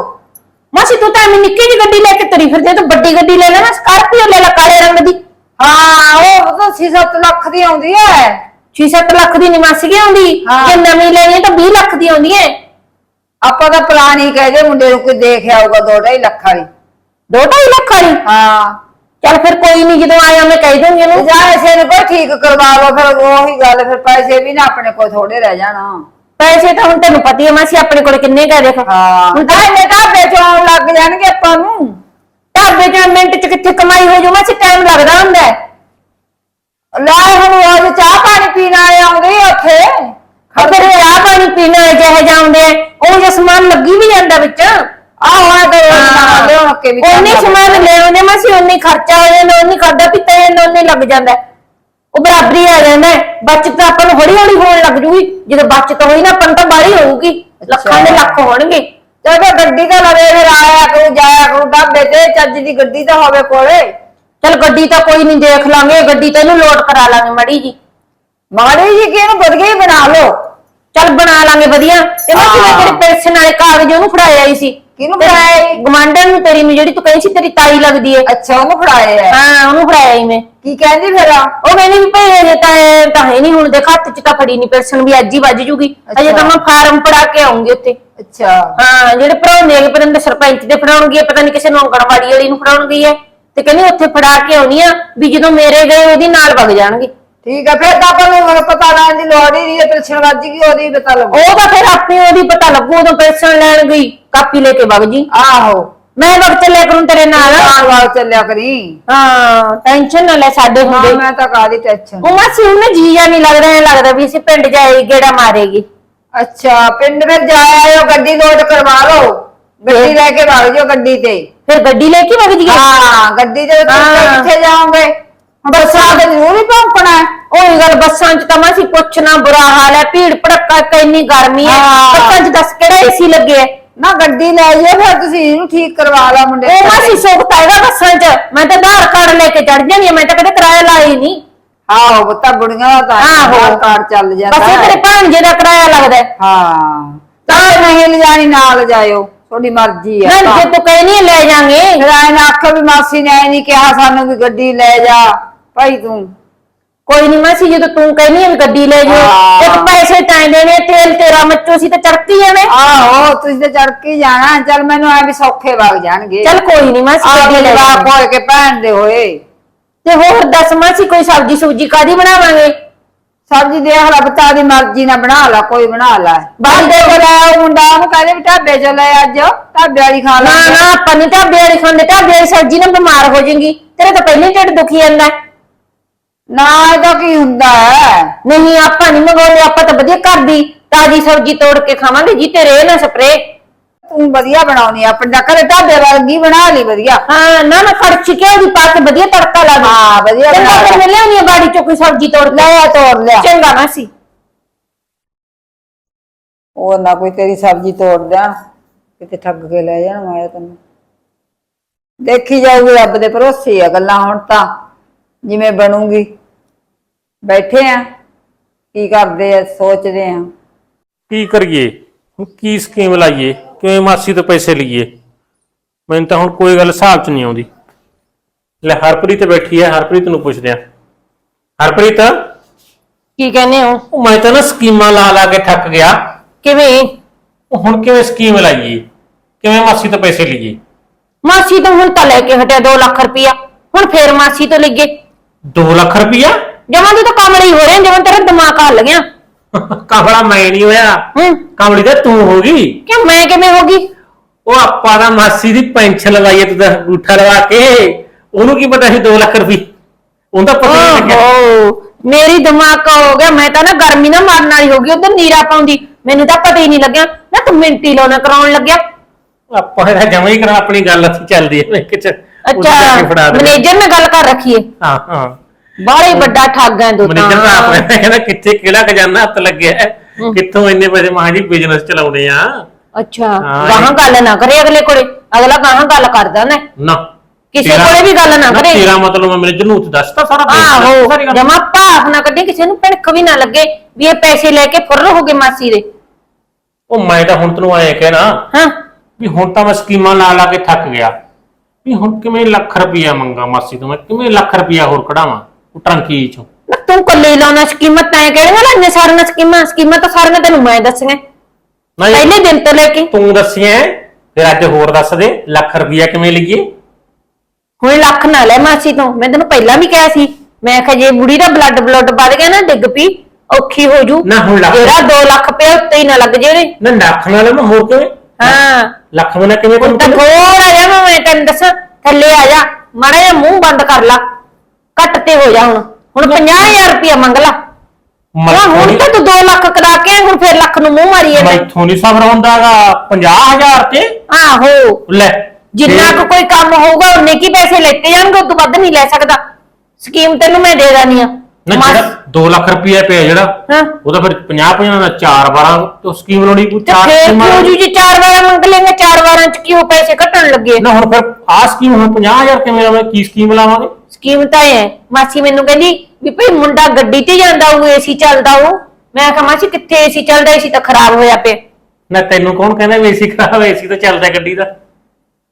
ਮਾਸੀ ਤੂੰ ਤਾਂ ਐਵੇਂ ਨਿੱਕੀ ਜਿਹੀ ਗੱਡੀ ਲੈ ਕੇ ਤੁਰੀ ਫਿਰਦੀ ਤੂੰ ਵੱਡੀ ਗੱਡੀ ਲੈ ਲੈ ਨਾ ਸਕਾਰਪੀਓ ਲੈ ਲੈ ਕਾਲੇ ਰੰਗ ਦੀ। ਹਾਂ ਉਹ ਤਾਂ 6-7 ਲੱਖ ਦੀ ਆਉਂਦੀ ਹੈ। 6-7 ਲੱਖ ਦੀ ਨੀ ਮਾਸੀ ਕੀ ਆਉਂਦੀ। ਹਾਂ। ਜੇ ਨਵੀਂ ਲੈਣੀ ਹੈ ਤਾਂ 20 ਲੱਖ ਦੀ ਆਉਂਦੀ ਹੈ ਆਪਾਂ ਤਾਂ ਪਲਾਨ ਹੀ ਕਹਿ ਦੇ ਮੁੰਡੇ ਨੂੰ ਕੋਈ ਦੇਖ ਆਊਗਾ ਦੋ ਢਾਈ ਲੱਖ ਵਾਲੀ। 2.5 ਲੱਖ ਵਾਲੀ? ਹਾਂ। ਚੱਲ ਫਿਰ ਕੋਈ ਨਹੀਂ ਜਦੋਂ ਆਇਆ ਮੈਂ ਕਹਿ ਦੂੰਗੀ ਤੇ ਉਹਨੂੰ। ਜਾਂ ਇਸੇ ਨੂੰ ਕੋਈ ਠੀਕ ਕਰਵਾ ਲਓ ਫਿਰ ਉਹੀ ਗੱਲ ਫਿਰ ਪੈਸੇ ਵੀ ਨਾ ਆਪਣੇ ਕੋਲ ਥੋੜੇ ਰਹਿ ਜਾਣਾ। ਪੈਸੇ ਤਾਂ ਹੁਣ ਤੈਨੂੰ ਪਤੀ ਹੈ ਮਾਸੀ ਆਪਣੇ ਕੋਲ ਕਿੰਨੇ ਕਾ ਦੇਖ। ਹਾਂ। ਹੁਣ ਤਾਂ ਇਹਨੇ ਢਾਬੇ ਚ ਆਉਣ ਲੱਗ ਜਾਣਗੇ ਆਪਾਂ ਨੂੰ। ਢਾਬੇ ਚ ਮਿੰਟ ਚ ਕਿੱਥੇ ਕਮਾਈ ਹੋ ਜਾਊ ਮਾਸੀ ਟਾਈਮ ਲੱਗਦਾ ਹੁੰਦਾ। ਹੈ ਲੈ ਹੁਣ ਉਹ ਚਾਹ ਪਾਣੀ ਪੀਣ ਵਾਲੇ ਆਉਂਦੇ ਉੱਥੇ। ਅਗਰ ਚਾਹ ਪਾਣੀ ਪੀਣਾ ਜਿਹੇ ਜਾਂਦੇ ਉਹ ਜਿਹਾ ਸਮਾਨ ਲੱਗੀ ਵੀ ਜਾਂਦਾ ਵਿੱਚ ਆਹੋ ਆ ਤਾਂ ਉਹ ਲਿਆਉਣ ਕੇ ਵੀ ਉਹਨੇ ਕਰਨਾ ਸਮਾਨ ਲੈ ਆਉਂਦੇ ਮਾਸੀ ਉਹਨੇ ਖਰਚਾ ਹੋ ਜਾਂਦਾ ਉਹਨੇ ਖਾਦਾ ਪੀਤਾ ਜਾਂਦਾ ਉਹਨੇ ਲੱਗ ਜਾਂਦਾ। ਉਹ ਬਰਾਬਰੀ ਆ ਜਾਂਦਾ। ਬਚਤ ਆਪਾਂ ਨੂੰ ਹੌਲੀ ਹੌਲੀ ਹੋਣ ਲੱਗ ਜੂਗੀ ਜਦੋਂ ਬਚਤ ਹੋਈ ਨਾ ਆਪਾਂ ਤਾਂ ਬਾਹਲੀ ਹੋਊਗੀ ਲੱਖਾਂ ਦੇ ਲੱਖ ਹੋਣਗੇ। ਜਦੋਂ ਗੱਡੀ ਤਾਂ ਲਵੇ ਫਿਰ ਆਇਆ ਕਰੂ ਜਾਇਆ ਕਰੂ ਢਾਬੇ ਤੇ ਚੱਜ ਦੀ ਗੱਡੀ ਤਾਂ ਹੋਵੇ ਕੋਲੇ। ਚਲ ਗੱਡੀ ਤਾਂ ਕੋਈ ਨਹੀਂ ਦੇਖ ਲਾਂਗੇ ਗੱਡੀ ਤਾਂ ਇਹਨੂੰ ਲੋਡ ਕਰਾ ਲਾਂਗੇ ਮੜੀ ਜੀ। ਮਾੜੀ ਜੀ ਕਿ ਇਹਨੂੰ ਵਧੀਆ ਹੀ ਬਣਾ ਲਓ। ਚਲ ਬਣਾ ਲਾਂਗੇ ਵਧੀਆ। ਕਿਹਾ ਹਾਂ। ਤੇਰੇ ਪੈਨਸ਼ਨ ਵਾਲੇ ਕਾਗਜ਼ ਉਹਨੂੰ ਫੜਾਏ ਆਈ ਸੀ। ਕਿਹਨੂੰ ਆਈ? ਗਵਾਂਢਣ ਨੂੰ ਤੇਰੀ ਨੂੰ ਜਿਹੜੀ ਤੂੰ ਕਹੀ ਸੀ ਤੇਰੀ ਤਾਈ ਲੱਗਦੀ ਏ। ਅੱਛਾ ਉਹਨੂੰ ਫੜਾਏ ਆ। ਹਾਂ ਉਹਨੂੰ ਫੜਾਇਆ ਆਈ ਮੈਂ। ਕੀ ਕਹਿੰਦੀ ਫਿਰ ਉਹ ਕਹਿੰਦੀ ਵੀ ਭਈ ਅਜੇ ਤਾਂ ਤਾਂ ਹੈ ਨਹੀਂ ਹੁਣ ਦੇ ਹੱਥ 'ਚ ਤਾਂ ਫੜੀ ਨਹੀਂ ਪੈਨਸ਼ਨ ਵੀ ਅੱਜ ਹੀ ਵੱਜ ਜੂਗੀ। ਅਜੇ ਤਾਂ ਮੈਂ ਫਾਰਮ ਫੜਾ ਕੇ ਆਉਂਗੀ ਉੱਥੇ। ਅੱਛਾ। ਹਾਂ ਜਿਹੜੇ ਭਰਾਉਂਦੇ ਆ ਨਹੀਂ ਸਰਪੰਚ ਦੇ ਫੜਾਉਣਗੇ ਪਤਾ ਨਹੀਂ ਕਿਸੇ ਨੂੰ ਅੰਗਣਵਾੜੀ ਵਾਲੀ ਨੂੰ ਫੜਾਉਣਗੇ ਹੈ ਤੇ ਕਹਿੰਦੀ ਉੱਥੇ ਫੜਾ ਕੇ ਆਉਣੀ ਆ ਵੀ ਜਦੋਂ ਮੇਰੇ ਗਏ ਉਹਦੀ ਨਾਲ ਵਗ ਜਾਣਗੇ। ਠੀਕ ਆ ਫਿਰ ਤਾਂ ਆਪਾਂ ਨੂੰ ਹੁਣ ਪਤਾ ਲੈਣ ਦੀ ਲੋੜ ਹੀ ਨਹੀਂ ਜੇ ਪਿਲਸਣ ਵੱਜ ਗਈ ਉਹਦੀ ਪਤਾ ਲੱਗੂ। ਉਹ ਤਾਂ ਫਿਰ ਆਪਣੀ ਉਹਦੀ ਪਤਾ ਲੱਗੂ ਉਦੋਂ ਪੈਨਸ਼ਨ ਲੈਣ ਗਈ ਕਾਪੀ ਲੈ ਕੇ ਵਗ ਜੀ। ਆਹੋ। ਮੈਂ ਵਗ ਚੱਲਿਆ ਕਰੂੰ ਤੇਰੇ ਨਾਲ। ਨਾਲ ਵਾਲ ਚੱਲਿਆ ਕਰੀ। ਹਾਂ ਟੈਨਸ਼ਨ ਨਾ ਲੈ ਸਾਡੇ ਹਾਂ ਹੁੰਦੇ ਮੈਂ ਤਾਂ ਕਾਦੀ ਟੈਨਸ਼ਨ। ਉਹ ਮਾਸੀ ਉਹਨੇ ਜੀ ਜਾਂ ਨਹੀਂ ਲੱਗਦਾ ਐ ਲੱਗਦਾ ਵੀ ਅਸੀਂ ਪਿੰਡ ਜਾਏ ਗੇੜਾ ਮਾਰੇਗੀ। ਅੱਛਾ ਪਿੰਡ ਵਿੱਚ ਜਾ ਆਇਓ ਗੱਡੀ ਲੋਡ ਕਰਵਾ ਲਓ। ਗੱਡੀ ਲੈ ਕੇ ਵਗ ਜਾਓ ਗੱਡੀ ਤੇ ਫਿਰ ਗੱਡੀ ਲੈ ਕੇ ਵਗ ਜੀਏ ਹਾਂ ਗੱਡੀ ਤੇ ਤੁਸੀਂ ਹਾਂ। ਕਿੱਥੇ ਜਾਓਗੇ ਬੱਸਾਂ ਤੇ ਜ਼ਰੂਰ ਹੀ ਭੌਂਕਣਾ ਹੈ। ਉਹੀ ਗੱਲ ਬੱਸਾਂ 'ਚ ਤਾਂ ਮਾਸੀ ਪੁੱਛਣਾ ਬੁਰਾ ਹਾਲ ਹੈ ਭੀੜ ਭੜੱਕਾ ਇੱਕ ਇੰਨੀ ਗਰਮੀ ਹੈ ਹਾਂ। ਬੱਸਾਂ 'ਚ ਦੱਸ ਕਿਹੜਾ ਏਸੀ ਲੱਗੇ ਹੈ ਨਾ ਗੱਡੀ ਲੈ ਜਾਓ ਫਿਰ ਤੁਸੀਂ ਇਹਨੂੰ ਠੀਕ ਕਰਵਾ ਲਾ ਮੁੰਡੇ ਉਹ ਨੂੰ। ਮਾਸੀ ਸੁੱਖ ਪਾਏਗਾ ਬੱਸਾਂ 'ਚ ਮੈਂ ਤਾਂ ਆਧਾਰ ਕਾਰਡ ਲੈ ਕੇ ਚੜ ਜਾਂਦੀ ਹਾਂ ਮੈਂ ਤਾਂ ਕਦੇ ਕਿਰਾਇਆ ਲਾਇਆ ਹੀ ਨਹੀਂ ਆਹੋ ਬੱਤਾ ਬੁੜੀਆਂ ਦਾ ਤਾਂ ਆਹੋ। ਆਧਾਰ ਕਾਰਡ ਚੱਲ ਜਾਂਦਾ ਬਸ ਇਹ ਹੈ। ਤੇਰੇ ਭਾਣਜੇ ਦਾ ਕਿਰਾਇਆ ਲੱਗਦਾ ਹੈ ਹਾਂ ਤਾਂ ਨਹੀਂ ਲਿਜਾਣੀ ਨਾਲ ਜਾਇਓ ਤੁਹਾਡੀ ਮਰਜ਼ੀ ਹੈ ਨਾ ਜੇ ਤੂੰ ਕਹਿਨੀ ਹੈ ਲੈ ਜਾਾਂਗੇ। ਫਿਰ ਐਂ ਨਾ ਆਖੋ ਵੀ ਮਾਸੀ ਨੇ ਐ ਨਹੀਂ ਕਿਹਾ ਸਾਨੂੰ ਵੀ ਗੱਡੀ ਲੈ ਜਾ। ਭਾਈ ਤੂੰ। ਕੋਈ ਨਹੀਂ ਮਾਸੀ ਜਦੋਂ ਤੂੰ ਕਹਿਨੀ ਹੈ ਵੀ ਗੱਡੀ ਲੈ ਹਾਂ। ਇੱਕ ਪੈਸੇ ਤਾਂ ਦੇਣੇ ਤੇਲ ਤੇਰਾ ਮੱਚੋ ਸੀ ਤਾਂ ਚੜਕੀ ਜਾਵੇਂ ਆਹੋ ਤੁਸੀਂ ਤੇ ਚੜ ਕੇ ਹੀ ਜਾਣਾ। ਚੱਲ ਮੈਨੂੰ ਐ ਵੀ ਸੌਖੇ ਵਗ ਜਾਣਗੇ। ਚੱਲ ਕੋਈ ਨਹੀਂ ਮਾਸੀ ਆਹ ਗੱਡੀ ਲੈ ਜਵਾਕ ਜਾਵਾਂਗੇ। ਕੇ ਭੈਣ ਦੇ ਹੋਏ। ਤੇ ਹੋਰ ਦੱਸ ਮਾਸੀ ਕੋਈ ਸਬਜੀ ਸੁਬਜੀ ਕਾਦੀ ਬਣਾਵਾਂਗੇ? ਸਬਜ਼ੀ ਦੇਖ ਲੈ ਬੱਤਾ ਦੀ ਮਰਜ਼ੀ ਨਾਲ ਬਣਾ ਲਾ ਕੋਈ ਬਣਾ ਲੈ। ਬਾਂਦੇ ਕੋ ਲੈ ਉਹ ਮੁੰਡਾ ਉਹਨੂੰ ਕਹਿੰਦੇ ਵੀ ਢਾਬੇ ਚ ਲੈ ਅੱਜ ਢਾਬੇ ਵਾਲੀ ਖਾ ਨਾ ਲਾ। ਨਾ ਆਪਾਂ ਨੀ ਢਾਬੇ ਵਾਲੀ ਖਾਂਦੇ ਢਾਬੇ ਵਾਲੀ ਸਬਜ਼ੀ ਨਾਲ ਬਿਮਾਰ ਹੋ ਜਾਏਗੀ। ਤੇਰੇ ਤਾਂ ਪਹਿਲੇ ਹੀ ਢਿੱਡ ਦੁਖੀ ਜਾਂਦਾ ਹੈ। ਨਾ ਇਹਦਾ ਕੀ ਹੁੰਦਾ ਹੈ? ਨਹੀਂ ਆਪਾਂ ਨਹੀਂ ਮੰਗਾਉਂਦੇ ਆਪਾਂ ਤਾਂ ਵਧੀਆ ਘਰ ਦੀ ਤਾਜੀ ਸਬਜ਼ੀ ਤੋੜ ਕੇ ਖਾਵਾਂਗੇ ਜੀ ਤੇ ਰੇ ਨਾ ਸਪਰੇ ਤੂੰ ਵਧੀਆ ਬਣਾਉਣੀ ਆ ਆਪਣਾ ਘਰੇ ਢਾਬੇ ਵਰਗੀ ਬਣਾ ਲਈ ਵਧੀਆ। ਹਾਂ ਨਾ ਨਾ ਕੜਛੀ ਘਿਓ ਦੀ ਪਾ ਕੇ ਵਧੀਆ ਤੜਕਾ ਲਾ ਦੇ। ਹਾਂ, ਵਧੀਆ ਚੰਗਾ ਬਣਾ ਫਿਰ ਮੈਂ ਲਿਆਉਣੀ ਆ ਬਾੜੀ ਚੋਂ ਕੋਈ ਸਬਜ਼ੀ ਤੋੜ ਕੇ। ਲੈ ਆ ਤੋੜ ਲਿਆ। ਚੰਗਾ ਮਾਸੀ। ਉਹ ਨਾ ਕੋਈ ਤੇਰੀ ਸਬਜ਼ੀ ਤੋੜ ਦੇਣ ਕਿਤੇ ਠੱਗ ਕੇ ਲੈ ਜਾਣ ਮਾਇਆ ਤੈਨੂੰ। ਦੇਖੀ ਜਾਊਗੀ ਰੱਬ ਦੇ ਭਰੋਸੇ ਆ ਗੱਲਾਂ ਹੁਣ ਤਾਂ ਜਿਵੇਂ ਬਣੂਗੀ। ਬੈਠੇ ਆ ਕੀ ਕਰਦੇ ਆ ਸੋਚਦੇ ਆ। ਕੀ ਕਰੀਏ? ਹੁਣ ਕੀ ਸਕੀਮ ਲਾਈਏ? ਕਿਵੇਂ ਮਾਸੀ ਤੋਂ ਪੈਸੇ ਲਈਏ? ਮੈਨੂੰ ਤਾਂ ਹੁਣ ਕੋਈ ਗੱਲ ਹਿਸਾਬ 'ਚ ਨਹੀਂ ਆਉਂਦੀ। ਲੈ ਹਰਪ੍ਰੀਤ ਬੈਠੀ ਹੈ ਹਰਪ੍ਰੀਤ ਨੂੰ ਪੁੱਛਦੇ ਆ ਹਰਪ੍ਰੀਤ? ਕੀ ਕਹਿੰਦੇ ਹੋ? ਉਹ ਮੈਂ ਤਾਂ ਨਾ ਸਕੀਮਾਂ ਲਾ ਲਾ ਕੇ ਥੱਕ ਗਿਆ। ਕਿਵੇਂ? ਉਹ ਹੁਣ ਕਿਵੇਂ ਸਕੀਮ ਲਾਈਏ? ਕਿਵੇਂ ਮਾਸੀ ਤੋਂ ਪੈਸੇ ਲਈਏ? ਮਾਸੀ ਤੋਂ ਹੁਣ ਤਾਂ ਲੈ ਕੇ ਹਟਿਆ 2 ਲੱਖ ਰੁਪਇਆ ਹੁਣ ਫੇਰ ਮਾਸੀ ਤੋਂ ਲਈਏ। 2 ਲੱਖ ਰੁਪਈਆ? ਜਮਾਂ ਦੀ ਤਾਂ ਕਮਲੀ ਹੋ ਰਿਹਾ ਜਮਾਂ ਤੇਰਾ ਦਿਮਾਗ ਹੱਲ ਗਿਆ। ਕਾਫਲਾ ਮੈਂ ਨਹੀਂ ਹੋਇਆ। ਹੂੰ। ਕਮਲੀ ਤਾਂ ਤੂੰ ਹੋ ਗਈ। ਕਿ ਮੈਂ ਕਿਵੇਂ ਹੋ ਗਈ? ਉਹ ਆਪਾਂ ਦਾ ਮਾਸੀ ਦੀ ਪੈਨਸ਼ਨ ਲਵਾਈਏ ਤੂੰ ਤਾਂ ਅੰਗੂਠਾ ਲਵਾ ਕੇ। ਉਹਨੂੰ ਕੀ ਪਤਾ ਸੀ 2 ਲੱਖ ਰੁਪਏ ਉਹਦਾ ਪਤਾ ਨਹੀਂ ਲੱਗਿਆ। ਓਹੋ ਮੇਰੀ ਦਿਮਾਗ ਹੋ ਗਿਆ। ਮੈਂ ਤਾਂ ਨਾ ਗਰਮੀ ਨਾਲ ਮਰਨ ਵਾਲੀ ਹੋ ਗਈ। ਉਧਰ ਨੀਰਾ ਪਾਉਂਦੀ। ਮੈਨੂੰ ਤਾਂ ਪਤਾ ਹੀ ਨਹੀਂ ਲੱਗਿਆ। ਨਾ ਤੂੰ ਮਿੰਟੀ ਲਾਉਣਾ ਕਰਾਉਣ ਲੱਗਿਆ। ਆਪਾਂ ਇਹਦਾ ਜਮਾ ਹੀ ਕਰਾ ਆਪਣੀ ਗੱਲ ਅਸੀਂ ਚੱਲਦੀ ਹੈ। ਮੈਂ ਕਿਚ ਅੱਛਾ ਮੈਨੇਜਰ ਨਾਲ ਗੱਲ ਕਰ ਰੱਖੀਏ। ਹਾਂ ਹਾਂ। ਬਾਹਲਾ ਵੱਡਾ ਠੱਗ ਹੈ ਤੂੰ ਮੈਨੇਜਰ ਦਾ ਤਾਂ ਆਪਣੇ ਕਹਿੰਦਾ ਕਿੱਥੇ ਕਿਹੜਾ ਖਜ਼ਾਨਾ ਹੱਥ ਲੱਗਿਆ ਹੈ? ਕਿੱਥੋਂ ਇੰਨੇ ਪੈਸੇ ਮਾਂ ਜੀ ਬਿਜ਼ਨਸ ਚਲਾਉਣੇ ਆ? ਅੱਛਾ ਹਾਂ, ਗਾਹਾਂ ਗੱਲ ਨਾ ਕਰੇ ਅਗਲੇ ਕੋਲੇ। ਅਗਲਾ ਗਾਹਾਂ ਗੱਲ ਕਰਦਾ ਨਾ। ਨਾ। ਕਿਸੇ ਤੇਰਾ- ਕੋਲੇ ਵੀ ਗੱਲ ਨਾ ਕਰੇ। ਤੇਰਾ ਮਤਲਬ ਮੈਂ ਮੈਨੇਜਰ ਨੂੰ ਦੱਸਤਾ ਸਾਰਾ business, ਆਹੋ ਸਾਰੀ ਗੱਲ। ਜਮਾ ਭਾਫ ਨਾ ਕੱਢੇ ਕਿਸੇ ਨੂੰ ਭਿਣਕ ਵੀ ਨਾ ਲੱਗੇ ਵੀ ਇਹ ਪੈਸੇ ਲੈ ਕੇ ਫੁਰ ਹੋ ਗਏ ਮਾਸੀ ਦੇ। ਉਹ ਮੈਂ ਤਾਂ ਹੁਣ ਤੈਨੂੰ ਆਏ ਕਹਿਣਾ ਹਾਂ। ਵੀ ਹੁਣ ਤਾਂ ਮੈਂ ਸਕੀਮਾਂ ਲਾ ਲਾ ਕੇ ਥੱਕ ਗਿਆ। ਵੀ ਹੁਣ ਕਿਵੇਂ ਲੱਖ ਰੁਪਈਆ ਮੰਗਾ ਮਾਸੀ ਤੋਂ ਮੈਂ ਕਿਵੇਂ ਲੱਖ ਰੁਪਈਆ ਹੋਰ ਕਢਾਵਾਂ? ਉਹ ਟਰੰਕੀ ਚੋਂ। ਨਾ ਤੂੰ ਕੱਲੇ ਲਾਉਣਾ ਸਕੀਮਾਂ ਤੈਂ ਕਿਹੜੀਆਂ ਲਾਈਆਂ ਸਾਰੀਆਂ ਸਕੀਮਾਂ ਸਕੀਮਾਂ ਤਾਂ ਸਾਰੀਆਂ ਤੈਨੂੰ ਮੈਂ ਦੱਸੀਆਂ। ਨਾ ਇਹ ਪਹਿਲੇ ਦਿਨ ਤੋਂ ਲੈ ਕੇ। ਤੂੰ ਦੱਸਿਆ ਫਿਰ ਅੱਜ ਹੋਰ ਦੱਸ ਦੇ ਲੱਖ ਰੁਪਈਆ ਕਿਵੇਂ ਲਈਏ? ਹੁਣ ਲੱਖ ਨਾ ਲੈ ਮਾਸੀ ਤੋਂ। ਮੈਂ ਤੈਨੂੰ ਪਹਿਲਾਂ ਵੀ ਕਿਹਾ ਸੀ। ਮੈਂ ਕਿਹਾ ਜੇ ਬੁੜੀ ਦਾ ਬਲੱਡ ਬਲੱਡ ਵੱਧ ਗਿਆ ਨਾ ਡਿੱਗ ਪਈ ਔਖੀ ਹੋ ਜੂ। ਨਾ ਹੁਣ ਲੱਖ- ਜਿਹੜਾ 2 ਲੱਖ ਪਿਆ ਉੱਤੇ ਹੀ ਨਾ ਲੱਗ ਜੇ ਉਹਦੇ। ਨਾ ਲੱਖ ਨਾਲ ਮੈਂ ਹੋਰ ਕਿਵੇਂ? ਹਾਂ। ਲੱਖ ਨਾਲ ਕਿਵੇਂ ਹੁਣ ਤਾਂ ਕੰਮ ਥੋੜਾ ਜਿਹਾ ਮੈਂ- ਮੈਂ ਤੈਨੂੰ ਦੱਸਾਂ। ਥੱਲੇ ਆ ਜਾ। ਮਾੜਾ ਜਿਹਾ ਮੂੰਹ ਬੰਦ ਕਰ ਲਾ। ਘੱਟ ਤੇ ਹੋ ਜਾ ਹੁਣ। ਹੁਣ 50000 ਰੁਪਇਆ ਮੰਗ ਲਾ। ਮੈਂ ਹਾਂ, ਹੁਣ ਤਾਂ ਤੂੰ 2 ਲੱਖ ਕਰਾ ਕੇ ਆਇਆ, ਹੁਣ ਫਿਰ ਲੱਖ ਨੂੰ ਮੂੰਹ ਮਾਰੀ ਜਾਂਦਾ ਮੈਥੋਂ ਨਹੀਂ ਸਬਰ ਹੁੰਦਾਗਾ 50000 ਤੇ? ਆਹੋ। ਲੈ ਜਿੰਨਾ ਕੁ ਕੋਈ ਕੰਮ ਹੋਊਗਾ ਉਨੇ ਕੀ ਪੈਸੇ ਲੈਤੇ ਜਾਣਗੇ ਉਦੋਂ ਵੱਧ ਨਹੀਂ ਲੈ ਸਕਦਾ। ਸਕੀਮ ਤੈਨੂੰ ਮੈਂ ਦੇ ਦਾਨੀ ਆ ਨਾ ਜਿਹੜਾ 2 ਲੱਖ ਰੁਪਈਆ ਪਿਆ ਜਿਹੜਾ ਹਾਂ। ਉਹਦਾ ਫਿਰ 50 50 ਦਾ 4 12 ਤੋਂ ਸਕੀਮ ਲਾਉਣੀ ਕੋਈ ਤੇ 4 ਫੇਰ ਸਕੀਮਾਂ ਕਿਉਂ ਜੀ ਜੇ ਚਾਰ ਵਾਰਾਂ ਮੰਗ ਲੇਗਾ ਚਾਰ ਵਾਰਾਂ ਚ ਕਿਉਂ ਪੈਸੇ ਘਟਣ ਲੱਗੇ? ਨਾ ਹੁਣ ਫਿਰ ਆ ਸਕੀਮ ਹੁਣ 50000 ਕਿਵੇਂ ਲਾਵਾਂ ਕੀ ਸਕੀਮ ਲਾਵਾਂਗੇ? ਸਕੀਮ ਤਾਂ ਇਹ ਹੈ? ਮਾਸੀ ਮੈਨੂੰ ਕਹਿੰਦੀ ਵੀ ਭਈ ਮੁੰਡਾ ਗੱਡੀ ਤੇ ਜਾਂਦਾ ਉਹ ਏਸੀ ਚੱਲਦਾ ਉਹ। ਮੈਂ ਕਿਹਾ ਮਾਸੀ ਕਿੱਥੇ ਏਸੀ ਚੱਲਦਾ? ਏਸੀ ਤਾਂ ਖਰਾਬ ਹੋਇਆ ਪਿਆ। ਨਾ ਤੈਨੂੰ ਕੌਣ ਕਹਿੰਦਾ ਵੀ ਏਸੀ ਖਰਾਬ ਏਸੀ ਤਾਂ ਚੱਲਦਾ ਗੱਡੀ ਦਾ।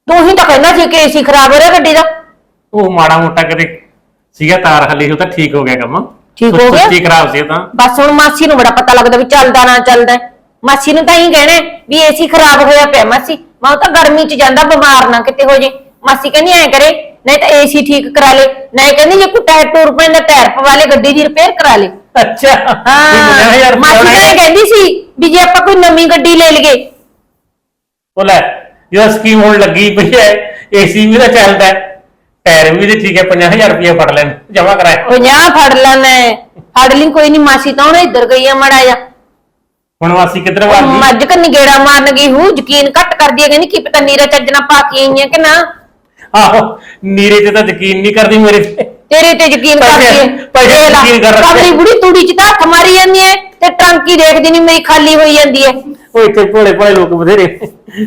ਤੂੰ ਹੀ ਤਾਂ ਕਹਿੰਦਾ ਸੀ ਕਿ ਏਸੀ ਖਰਾਬ ਹੋ ਰਿਹਾ ਗੱਡੀ ਦਾ। ਉਹ ਮਾੜਾ ਮੋਟਾ ਕਦੇ ਸੀਗਾ ਤਾਰ ਹੱਲੀ ਉਹ ਤਾਂ ਠੀਕ ਹੋ ਗਿਆ ਕੰਮ। ਠੀਕ ਹੋ ਗਿਆ? ਸੁੱਚੀ ਖਰਾਬ ਸੀ ਉਹ ਤਾਂ। ਬਸ ਹੁਣ ਮਾਸੀ ਨੂੰ ਬੜਾ ਪਤਾ ਲੱਗਦਾ ਵੀ ਚੱਲਦਾ ਨਾ ਚੱਲਦਾ ਮਾਸੀ ਨੂੰ ਤਾਂ ਹੀ ਕਹਿਣਾ ਹੈ ਵੀ ਏਸੀ ਖਰਾਬ ਹੋਇਆ ਪਿਆ ਮਾਸੀ। ਮੈਂ ਤਾਂ ਗਰਮੀ ਚ ਜਾਂਦਾ ਬਿਮਾਰ ਨਾ ਕਿਤੇ ਹੋ ਜੇ। ਮਾਸੀ ਕਹਿੰਦੀ ਐ ਕਰੇ ਨਹੀਂ ਤਾਂ ਏਸੀ ਠੀਕ ਕਰਾ ਲੇ। ਨਹੀਂ ਕਹਿੰਦੀ ਜੇ ਕੋਈ ਟਾਇਰ ਟੂਰ ਪੈਂਦਾ ਟਾਇਰ ਪਵਾ ਲੇ ਗੱਡੀ ਦੀ ਰਿਪੇਅਰ ਕਰਾ ਲੇ। ਅੱਛਾ। ਹਾਂ। ਮਾਸੀ ਤਾਂ ਇਹ ਕਹਿੰਦੀ ਸੀ ਵੀ ਜੇ ਆਪਾਂ ਕੋਈ ਨਵੀਂ ਗੱਡੀ ਲੈ ਲਈਏ। ਉਹ ਲੈ ਜਦੋਂ ਸਕੀਮ ਹੁਣ ਲੱਗੀ ਪਈ ਹੈ ਏਸੀ ਵੀ ਤਾਂ ਚੱਲਦਾ ਟਾਇਰ ਵੀ ਤੇ ਠੀਕ ਹੈ 50000 ਰੁਪਏ ਫੜ ਲੈਣ ਜਮਾ ਕਰਾਇਆ। ਉਹ ਜਾਂ ਫੜ ਲੈਣਾ ਫੜ ਲਈ ਕੋਈ ਨਹੀਂ ਮਾਸੀ ਤਾਂ ਹੁਣ ਇੱਧਰ ਗਈ ਆ ਮੜਾ ਜਾ ਹੁਣ ਵਾਸੀ ਕਿੱਧਰ ਵਾਲੀ ਮੱਝ ਕੰਨੀ ਗੇੜਾ ਮਾਰਨ ਗਈ ਹੂੰ ਯਕੀਨ ਘੱਟ ਕਰਦੀ ਹੈ ਕਹਿੰਦੀ ਕੀ ਪਤਾ ਨੀਰਾ ਚੱਜਣਾ ਪਾ ਕੇ ਆਈ ਹੈ ਕਿ ਨਾ। ਆਹੋ ਨੀਰੇ ਤੇ ਤਾਂ ਯਕੀਨ ਨਹੀਂ ਕਰਦੀ ਮੇਰੇ ਤੇ। ਤੇਰੇ ਤੇ ਯਕੀਨ ਕਰਦੀ ਹੈ ਯਕੀਨ ਕਰ ਰੱਖਿਆ। ਕਮਲੀ ਬੁੜੀ ਤੂੜੀ ਚ ਤਾਂ ਹੱਥ ਮਾਰੀ ਜਾਂਦੀ ਹੈ ਤੇ ਟਾਂਕੀ ਦੇਖਦੀ ਨਹੀਂ ਮੇਰੀ ਖਾਲੀ ਹੋਈ ਜਾਂਦੀ ਹੈ ਉਹ ਇੱਥੇ ਭੋਲੇ ਭੋਲੇ ਲੋਕ ਬਥੇਰੇ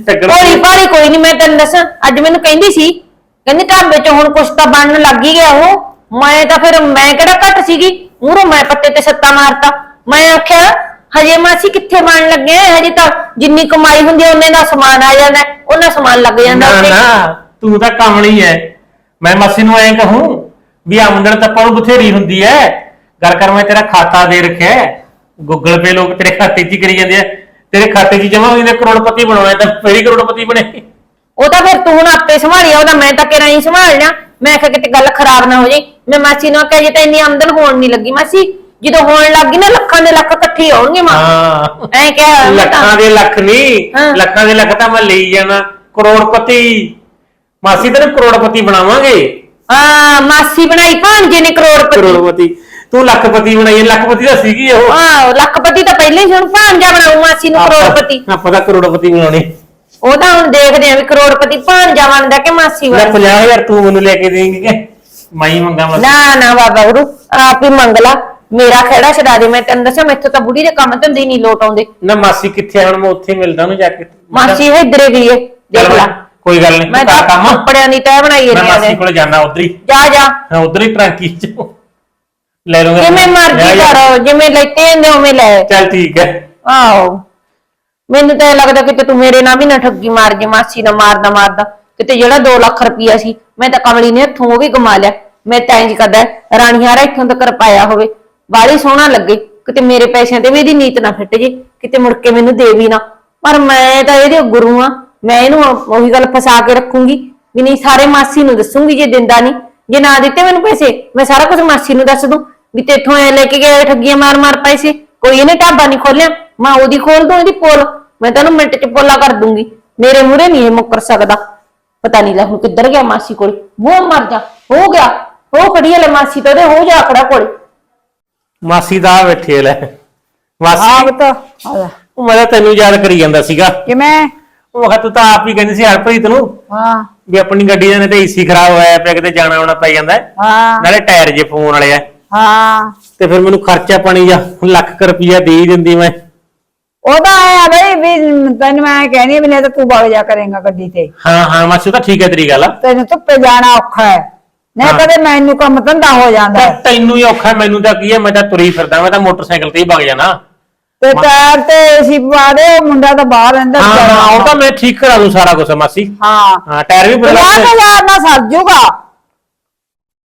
ਟੱਕਰ ਭੋਲੀ ਭਾਲੀ ਕੋਈ ਨਹੀਂ ਮੈਂ ਤੈਨੂੰ ਦੱਸਾਂ ਅੱਜ ਮੈਨੂੰ ਕਹਿੰਦੀ ਸੀ ਕਹਿੰਦੀ ਢਾਬੇ ਚ ਹੁਣ ਕੁਛ ਤਾਂ ਬਣਨ ਲੱਗ ਹੀ ਗਿਆ ਉਹ। ਮੈਂ ਤਾਂ ਫਿਰ ਮੈਂ ਕਿਹੜਾ ਘੱਟ ਸੀਗੀ? ਮੂਹਰੋਂ ਮੈਂ ਪੱਤੇ ਤੇ ਸੱਤਾ ਮਾਰਤਾ। ਮੈਂ ਆਖਿਆ ਹਜੇ ਮਾਸੀ ਕਿੱਥੇ ਬਣਨ ਲੱਗੇ ਆ? ਹਜੇ ਤਾਂ ਜਿੰਨੀ ਕਮਾਈ ਹੁੰਦੀ ਹੈ ਉਹਨੇ ਦਾ ਸਮਾਨ ਆ ਜਾਂਦਾ ਉਹਨਾਂ ਸਮਾਨ ਲੱਗ ਜਾਂਦਾ ਨਾ ਉੱਥੇ। ਨਾ। ਤੂੰ ਤਾਂ ਕਮਲੀ ਹੈ ਮੈਂ ਮਾਸੀ ਨੂੰ ਐਂ ਕਹੂੰ ਵੀ ਆਮਦਨ ਤਾਂ ਨੂੰ ਬਥੇਰੀ ਹੁੰਦੀ ਹੈ ਗੱਲ ਕਰ ਮੈਂ ਤੇਰਾ ਖਾਤਾ ਦੇ ਰੱਖਿਆ। ਗੂਗਲ ਪੇ ਲੋਕ ਤੇਰੇ ਖਾਤੇ 'ਚ ਹੀ ਕਰੀ ਜਾਂਦੇ ਆ ਤੇਰੇ ਖਾਤੇ 'ਚ ਜਮਾ ਹੋਈ ਨੇ ਕਰੋੜਪਤੀ ਬਣਾਉਣਾ ਤਾਂ ਫੇਰ ਕਰੋੜਪਤੀ ਬਣੇ। ਉਹ ਤਾਂ ਫਿਰ ਤੂੰ ਹੁਣ ਆਪੇ ਸੰਭਾਲਿਆ ਉਹਦਾ ਮੈਂ ਤਾਂ ਕਿਹੜਾ ਹੀ ਸੰਭਾਲਣਾ ਮੈਂ ਕਿਹਾ ਕਿਤੇ ਗੱਲ ਖਰਾਬ ਨਾ ਹੋ ਜੇ। ਮੈਂ ਮਾਸੀ ਨੂੰ ਆਖਿਆ ਜੇ ਤਾਂ ਇੰਨੀ ਆਮਦਨ ਹੋਣ ਨਹੀਂ ਲੱਗੀ ਮਾਸੀ ਜਦੋਂ ਹੋਣ ਲੱਗੀ ਨਾ ਲੱਖਾਂ ਦੇ ਲੱਖ ਇਕੱਠੇ ਆਉਣਗੇ ਮਾਂ ਹਾਂ। ਐ ਕਿਹਾ। ਲੱਖਾਂ ਦੇ ਲੱਖ ਨਹੀਂ। ਲੱਖਾਂ ਦੇ ਲੱਖ ਤਾਂ ਮੈਂ ਲਈ ਜਾਣਾ। ਕਰੋੜਪਤੀ। ਮਾਸੀ ਤੈਨੂੰ ਕਰੋੜਪਤੀ ਬਣਾਵਾਂਗੇ। ਹਾਂ ਮਾਸੀ ਬਣਾਈ ਭਾਂਜੇ ਨੇ ਕਰੋੜਪਤੀ। ਕਰੋੜਪਤੀ। ਤੂੰ ਲੱਖਪਤੀ ਬਣਾਈ ਹੈ, ਲੱਖਪਤੀ ਤਾਂ ਸੀਗੀ ਉਹ। ਹਾਂ ਲੱਖਪਤੀ ਤਾਂ ਪਹਿਲਾਂ ਹੀ ਹੁਣ ਭਾਂਜਾ ਬਣਾਉ ਮਾਸੀ ਨੂੰ ਕਰੋੜਪਤੀ। ਆਪਾਂ ਤਾਂ ਕਰੋੜਪਤੀ ਬਣਾਉਣੀ। ਉਹ ਤਾਂ ਹੁਣ ਦੇਖਦੇ ਆ ਵੀ ਕਰੋੜਪਤੀ ਭਾਂਜਾ ਬਣਦਾ ਕਿ ਮਾਸੀ ਲੈ ਬਣਦਾ। 50000 ਤੂੰ ਮੈਨੂੰ ਲੈ ਕੇ ਦੇਂਗੀ ਕਿ ਮੈਂ ਹੀ ਮੰਗਾ ਮਸ। ਨਾ ਨਾ ਬਾਬਾ ਗੁਰੂ ਆਪ ਹੀ ਮੰਗ ਲਾ। ਮੇਰਾ ਖੜਾ ਛਡਾ ਦੇ ਮੈਂ ਤੈਨੂੰ ਦੱਸਾਂ ਮੈਥੋਂ ਤਾਂ ਬੁੜੀ ਦੇ ਕੰਮ ਧੰਦੇ ਨਹੀਂ ਲੋਟ ਆਉਂਦੇ। ਨਾ ਮਾਸੀ ਕਿੱਥੇ ਆ ਹੁਣ ਮੈਂ ਉੱਥੇ ਹੀ ਮਿਲਦਾ ਉਹਨੂੰ ਜਾ ਕੇ। ਮਾਸੀ ਇੱਧਰੇ ਗਈ ਏ ਦੇਖ ਲਾ। ਕੋਈ ਗੱਲ ਨਹੀਂ ਮੈਂ ਤਾਂ ਕੰਮ। ਕੱਪੜਿਆਂ ਦੀ ਤੈਅ ਬਣਾਈ ਮੈਂ ਮਾਸੀ ਕੋਲ ਜਾਣਾ ਉਧਰ ਹੀ। ਜਾ ਜਾ। ਹਾਂ ਉਧਰ ਹੀ ਟਰੰਕੀ ਚ। ਲੈ ਲੂੰਗਾ ਜਿਵੇਂ ਮਰਜ਼ੀ ਕਰੋ ਜਿਵੇਂ ਲੈਤੇ ਹੁੰਦੇ ਉਵੇਂ ਲੈ ਚੱਲ ਠੀਕ ਹੈ। ਆਹੋ। ਮੈਨੂੰ ਤਾਂ ਇਹ ਲੱਗਦਾ ਕਿ ਤੂੰ ਮੇਰੇ ਨਾਲ ਵੀ ਨਾ ਠੱਗੀ ਮਾਰ ਜੇ ਮਾਸੀ ਨਾ ਮਾਰਦਾ ਮਾਰਦਾ। ਕਿਤੇ ਜਿਹੜਾ 2 ਲੱਖ ਰੁਪਈਆ ਸੀ ਮੈਂ ਤਾਂ ਕਮਲੀ ਨੇ ਹੱਥੋਂ ਉਹ ਵੀ ਕਮਾ ਲਿਆ। ਮੈਂ ਤਾਂ ਇੰਜ ਕਰਦਾ ਰਾਣੀਹਾਰਾ ਇੱਥੋਂ ਤੱਕ ਪਾਇਆ ਹੋਵੇ। ਬਾੜੀ ਸੋਹਣਾ ਲੱਗੇ। ਕਿਤੇ ਮੇਰੇ ਪੈਸਿਆਂ ਤੇ ਵੀ ਇਹਦੀ ਨੀਤ ਨਾ ਫਿੱਟ ਜੇ ਕਿਤੇ ਮੁੜ ਕੇ ਮੈਨੂੰ ਦੇ ਵੀ ਨਾ। ਪਰ ਮੈਂ ਤਾਂ ਇਹਦੇ ਗੁਰੂ ਆ ਮੈਂ ਇਹਨੂੰ ਉਹੀ ਗੱਲ ਫਸਾ ਕੇ ਰੱਖੂੰਗੀ ਵੀ ਨਹੀਂ ਸਾਰੇ ਮਾਸੀ ਨੂੰ ਦੱਸੂੰਗੀ ਜੇ ਦਿੰਦਾ ਨਹੀਂ। ਜੇ ਨਾ ਦਿੱਤੇ ਮੈਨੂੰ ਪੈਸੇ ਮੈਂ ਸਾਰਾ ਕੁਝ ਮਾਸੀ ਨੂੰ ਦੱਸ ਦੂੰ ਵੀ ਤੇਥੋਂ ਐ ਲੈ ਕੇ ਗਏ ਠੱਗੀਆਂ ਮਾਰ ਮਾਰ ਪੈਸੇ ਕੋਈ ਇਹਨੇ ਢਾਬਾ ਨਹੀਂ ਖੋਲਿਆ ਮੈਂ ਉਹਦੀ ਖੋਲ ਦੂੰ ਇਹਦੀ ਪੋਲ। ਮੈਂ ਤੈਨੂੰ ਮਿੰਟ ਚ ਪੋਲਾ ਕਰ ਦੂੰਗੀ। ਮੇਰੇ ਮੂਹਰੇ ਨਹੀਂ ਇਹ ਮੁੱਕਰ ਸਕਦਾ। ਪਤਾ ਨਹੀਂ ਲੈ ਹੁਣ ਕਿੱਧਰ ਗਿਆ ਮਾਸੀ ਕੋਲ। ਉਹ ਮਰ ਜਾ। ਹੋ ਗਿਆ। ਉਹ ਖੜੀ ਹੈ ਲੈ ਮਾਸੀ ਤੇ ਉਹਦੇ ਹੋ ਜਾ ਆਕੜਾ ਕੋਲ। ਮਾਸੀ ਦਾ ਬੈਠੀ ਲੈ। ਮਾਸੀ ਆਪ ਤਾਂ ਆ ਉਹ ਮੈਂ ਤਾਂ ਤੈਨੂੰ ਯਾਦ ਕਰੀ ਜਾਂਦਾ ਸੀਗਾ। ਕਿਵੇਂ? ਉਹ ਵਕਤ ਤੂੰ ਤਾਂ ਆਪ ਹੀ ਕਹਿੰਦੀ ਸੀ ਹਰਪ੍ਰੀਤ ਨੂੰ ਹਾਂ। ਵੀ ਆਪਣੀ ਗੱਡੀ ਦਾ ਨੇ ਤੇ ਏਸੀ ਖਰਾਬ ਹੋਇਆ ਪਿਆ ਕਿਤੇ ਜਾਣਾ ਆਉਣਾ ਪੈ ਜਾਂਦਾ। ਹੈ। ਹਾਂ ਨਾਲੇ ਟਾਇਰ ਜੇ ਫੋਨ ਵਾਲੇ ਆ। ਹਾਂ। ਤੇ ਫਿਰ ਮੈਨੂੰ ਖਰਚਾ ਪਾਣੀ ਜਾਂ ਲੱਖ ਕੁ ਰੁਪਈਆ ਦੇ ਹੀ ਦਿੰਦੀ ਮੈਂ। ਉਹਦਾ ਆਇਆ ਬਈ ਵੀ ਤੈਨੂੰ ਮੈਂ ਕਹਿਣੀ ਵੀ ਨਹੀਂ ਤਾਂ ਤੂੰ ਵਗ ਜਾ ਕਰੇਗਾ ਗੱਡੀ ਤੇ। ਹਾਂ ਹਾਂ ਮਾਸੀ ਉਹ ਤਾਂ ਠੀਕ ਹੈ ਤੇਰੀ ਗੱਲ ਤੈਨੂੰ ਧੁੱਪੇ ਜਾਣਾ ਔਖਾ ਹੈ। ਨਹੀਂ ਹਾਂ। ਕਦੇ ਮੈਨੂੰ ਕੰਮ ਧੰਦਾ ਹੋ ਜਾਂਦਾ ਹੈ। ਤੈਨੂੰ ਹੀ ਔਖਾ ਮੈਨੂੰ ਤਾਂ ਕੀ ਹੈ ਮੈਂ ਤਾਂ ਤੁਰੀ ਫਿਰਦਾ ਮੈਂ ਤਾਂ ਮੋਟਰਸਾਈਕਲ ਤੇ ਹੀ ਵਗ ਜਾਣਾ। ਤੇ ਟਾਇਰ ਤੇ ਏਸੀ ਪਵਾ ਦੇ ਉਹ ਮੁੰਡਾ ਤਾਂ ਬਾਹਰ ਰਹਿੰਦਾ ਹਾਂ। ਹਾਂ ਉਹ ਤਾਂ ਮੈਂ ਠੀਕ ਕਰਾ ਦੂੰ ਸਾਰਾ ਕੁਝ ਮਾਸੀ। ਹਾਂ। ਹਾਂ ਟਾਇਰ ਵੀ ਬਦਲਾ ਦੇ। ਹਜ਼ਾਰ ਨਾਲ ਸਰ ਜੂਗਾ।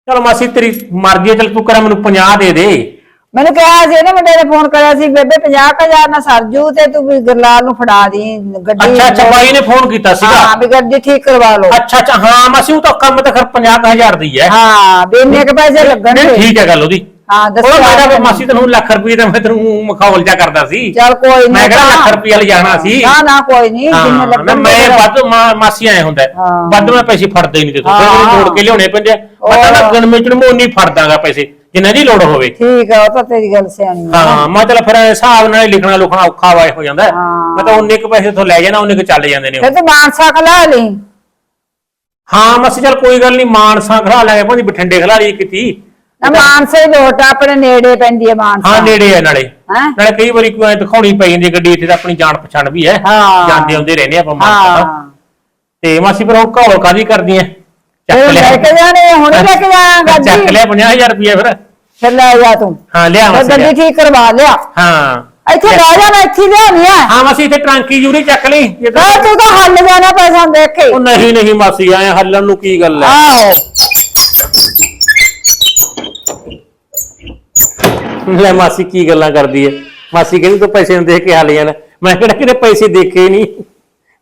ਚਲ ਮਾਸੀ ਤੇਰੀ ਮਰਜ਼ੀ ਹੈ ਚਲ ਤੂੰ ਕਰਾ ਮੈਨੂੰ 50 ਦੇ ਦੇ। ਮੈਨੂੰ ਕਿਹਾ ਸੀ ਇਹਨੇ ਮੁੰਡੇ ਨੇ ਫੋਨ ਕਰਿਆ ਸੀ ਬੇਬੇ 50000 ਨਾਲ ਸਰ ਜੂ ਤੇ ਤੂੰ ਵੀ ਗਰਲਾਲ ਨੂੰ ਫੜਾ ਦੀ ਗੱਡੀ ਅੱਛਾ ਅੱਛਾ ਬਾਈ ਨੇ ਫੋਨ ਕੀਤਾ ਸੀਗਾ। ਹਾਂ ਵੀ ਗੱਡੀ ਠੀਕ ਕਰਵਾ ਲਓ। ਅੱਛਾ ਅੱਛਾ ਹਾਂ ਮਾਸੀ ਉਹ ਤਾਂ ਕੰਮ ਤਾਂ ਖਰ 50000 ਦੀ ਹੈ। ਹਾਂ ਵੀ ਇੰਨੇ ਕੁ ਪੈਸੇ ਨਹੀਂ ਲੱਗਣਗੇ। ਠੀਕ ਹੈ ਗੱਲ ਉਹਦੀ। ਹਾਂ ਉਹ ਦੱਸਿਆ ਮੈਂ ਤਾਂ ਮੈਨੂੰ। ਮਾਸੀ ਤੈਨੂੰ ਲੱਖ ਰੁਪਏ ਦਾ ਮੈਂ ਤੈਨੂੰ ਮਖੌਲ ਜਾ ਕਰਦਾ ਸੀ ਚੱਲ ਕੋਈ ਨਹੀਂ ਮੈਂ ਕਿਹੜਾ ਲੱਖ ਰੁਪਇਆ ਲਿਜਾਣਾ ਸੀ ਨਾ ਨਾ ਕੋਈ ਨਹੀਂ ਜਿੰਨੇ ਹਾਂ ਨਾ ਲੱਗਣਗੇ ਮੈਂ ਵੱਧ ਮਾ- ਮਾਸੀ ਆਏ ਹੁੰਦਾ ਹੈ। ਹਾਂ। ਵੱਧ ਮੈਂ ਪੈਸੇ ਫੜਦਾ ਹੀ ਨਹੀਂ ਤੇ ਤੂੰ ਹਾਂ। ਮੈਨੂੰ ਕੇ ਲਿਆਉਣੇ ਪੈਂਦੇ ਆ। ਮੈਂ ਤਾਂ ਉਹ। ਲੱਗਣ ਵਿੱਚ ਨੂੰ ਨਹੀਂ ਫੜਦਾਗਾ ਪੈਸੇ ਜਿੰਨਾ ਦੀ ਲੋੜ ਹੋਵੇ ਠੀਕ ਆ ਉਹ ਤਾਂ ਤੇਰੀ ਗੱਲ ਸਿਆਣੀ ਆ ਹਾਂ ਮੈਂ ਚੱਲ ਫਿਰ ਹਿਸਾਬ ਨਾਲ ਹੀ ਲਿਖਣਾ ਲੁਖਣਾ ਔਖਾ ਵਾਏ ਹੋ ਜਾਂਦਾ ਹੈ। ਹਾਂ। ਮੈਂ ਤਾਂ ਉਨੇ ਕੁ ਪੈਸੇ ਤੋਂ ਲੈ ਜਾਣਾ ਉਨੇ ਕੁ ਚੱਲ ਜਾਂਦੇ ਨੇ ਉਹ। ਫਿਰ ਤੂੰ ਮਾਨਸਾ ਖਲਾ ਲਈ ਹਾਂ ਮਾਸੀ ਚੱਲ ਕੋਈ ਗੱਲ ਨਹੀਂ ਮਾਨਸਾ ਖੜਾ ਲਾਂਗੇ ਭਾਂਜੀ ਬਠਿੰਡੇ ਖੜਾ ਲਈ ਕੀਤੀ ਨਾ ਮਾਨਸਾ ਲੋਟ ਆ, ਆਪਣੇ ਨੇੜੇ ਪੈਂਦੀ ਹੈ ਮਾਨਸਾ। ਹਾਂ ਨੇੜੇ ਆ ਨਾਲੇ। ਹੈਂ? ਨਾਲੇ ਕਈ ਵਾਰੀ ਕੋਈ ਦਿਖਾਉਣੀ ਪਈ ਜਾਂਦੀ ਹੈ ਗੱਡੀ ਇੱਥੇ ਤਾਂ ਆਪਣੀ ਜਾਣ ਪਛਾਣ ਵੀ ਹੈ। ਹਾਂ। ਜਾਂਦੇ ਆਉਂਦੇ ਰਹਿੰਦੇ ਆਪਾਂ ਮਾਨਸਾ ਤਾਂ। ਹਾਂ। ਤੇ ਮਾਸੀ ਫਿਰ ਉਹ ਘੋਲ ਕਾਦੀ ਕਰਦੀ ਐ? ਫਿਰ ਲੈ ਕੇ ਜਾਣੇ ਹੁਣੇ ਲੈ ਕੇ ਜਾਣਾ ਚੱਕ ਗੱਡੀ ਲਿਆ 50000 ਰੁਪਏ ਫਿਰ। ਫਿਰ ਲੈ ਜਾ ਤੂੰ। ਹਾਂ ਲਿਆ ਫਿਰ ਮਾਸੀ ਗੱਡੀ ਲਿਆ। ਠੀਕ ਕਰਵਾ ਲਿਆ। ਹਾਂ। ਇੱਥੇ ਰਹਿ ਜਾ ਮੈਂ ਇੱਥੇ ਲਿਆਉਣੀ ਆ। ਹਾਂ ਮਾਸੀ ਇੱਥੇ ਟਰਾਂਕੀ ਜੂਰੀ ਚੱਕ ਲਈ। ਜੇ ਤੂੰ- ਨਾ ਤੂੰ ਤਾਂ ਹੱਲ ਜਾਣਾ ਪੈਸਾ ਦੇਖ ਕੇ। ਉਹ ਨਹੀਂ ਨਹੀਂ ਮਾਸੀ ਆਏ ਹੱਲਣ ਨੂੰ ਕੀ ਗੱਲ ਐ? ਆਹੋ। ਲੈ ਮਾਸੀ ਕੀ ਗੱਲਾਂ ਕਰਦੀ ਐ? ਮਾਸੀ ਕਹਿੰਦੀ ਤੂੰ ਪੈਸੇ ਨੂੰ ਦੇਖ ਕੇ ਹੱਲ ਜਾਣਾ। ਮੈਂ ਕਿਹੜਾ ਕਿਤੇ ਪੈਸੇ ਦੇਖੇ ਹੀ ਨਹੀਂ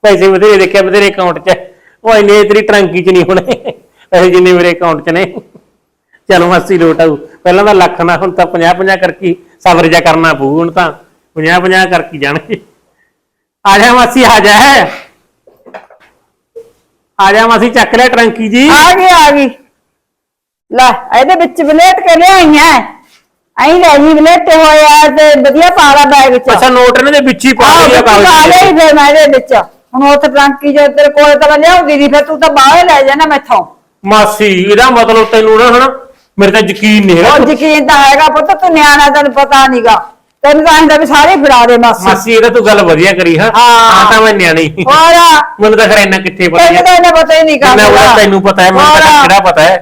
ਪੈਸੇ ਬਥੇਰੇ ਦੇਖਿਆ, ਬਥੇਰੇ ਅਕਾਊਂਟ 'ਚ ਉਹ ਇੰਨੇ ਤੇਰੀ ਟਰਾਂਕੀ 'ਚ ਨਹੀਂ ਹੋਣੇ। ਪੈਸੇ ਜਿੰਨੇ ਮੇਰੇ ਅਕਾਊਂਟ 'ਚ ਨੇ। ਚਲੋ ਮਾਸੀ ਲੋਟ ਆਊ। ਪਹਿਲਾਂ ਤਾਂ ਲੱਖ ਨਾ, ਹੁਣ ਤਾਂ 50 50 ਕਰਕੇ ਸਬਰ ਜਾ ਕਰਨਾ ਪਊ, ਹੁਣ ਤਾਂ 50 50 ਕਰਕੇ ਜਾਣਗੇ। ਆ ਜਾ ਮਾਸੀ, ਆ ਜਾ। ਆ ਜਾ ਮਾਸੀ, ਚੱਕ ਲਿਆ ਟਰੰਕੀ ਜੀ। ਆ ਗਈ ਆ ਗਈ। ਲੈ, ਇਹਦੇ ਵਿੱਚ ਬਲੇਟ ਕੇ ਲਿਆਈਆਂ ਐਂ ਲੈ ਜੀ ਬਲੇਟ ਹੋਇਆ ਤੇ ਵਧੀਆ ਪਾਲਾ ਬੈਗ ਵਿੱਚ ਅੱਛਾ ਨੋਟ ਇਹਨਾਂ ਦੇ ਵਿੱਚ ਹੀ ਪਾ ਆਹ ਲਿਆ ਵਿੱਚ ਪਾ ਕਾਗਜ਼ ਲਈ ਫਿਰ ਮੈਂ ਇਹਦੇ ਵਿੱਚ। ਹੁਣ ਉੱਥੇ ਟਰੰਕੀ ਜੋ ਤੇਰੇ ਕੋਲ ਤਾਂ ਮੈਂ ਲਿਆਉਂਦੀ ਨਹੀਂ ਫਿਰ ਤੂੰ ਤਾਂ ਬਾਹਰ ਲੈ ਜਾਣਾ ਮੈਥੋਂ। ਮਾਸੀ ਇਹਦਾ ਮਤਲਬ ਤੈਨੂੰ ਨਾ ਹਨਾ ਮੇਰੇ ਤਾਂ ਯਕੀਨ ਨਹੀਂ ਉਹ ਹੈਗਾ ਯਕੀਨ ਤਾਂ ਹੈਗਾ ਪੁੱਤ ਤੂੰ ਨਿਆਣਾ ਤੈਨੂੰ ਪਤਾ ਨਹੀਂਗਾ ਤੈਨੂੰ ਤਾਂ ਆਂਦਾ ਵੀ ਸਾਰੇ ਫੜਾ ਦੇ ਮਾਸੀ। ਮਾਸੀ ਇਹਦਾ ਤੂੰ ਗੱਲ ਵਧੀਆ ਕਰੀ ਹਾਂ। ਹਾਂ। ਆ ਤਾਂ ਮੈਂ ਨਿਆਣੀ। ਹੋਰ ਮੈਨੂੰ ਤਾਂ ਖਰੇ ਇੰਨਾ ਕਿੱਥੇ ਪਤਾ ਤੈਨੂੰ ਤਾਂ ਹੈ ਇਹਨੇ ਪਤਾ ਹੀ ਨਹੀਂ ਜਿੰਨਾ ਉਹਦਾ ਤੈਨੂੰ ਪਤਾ ਹੈ ਮੈਨੂੰ ਤਾਂ। ਕਿਹੜਾ ਪਤਾ ਹੈ।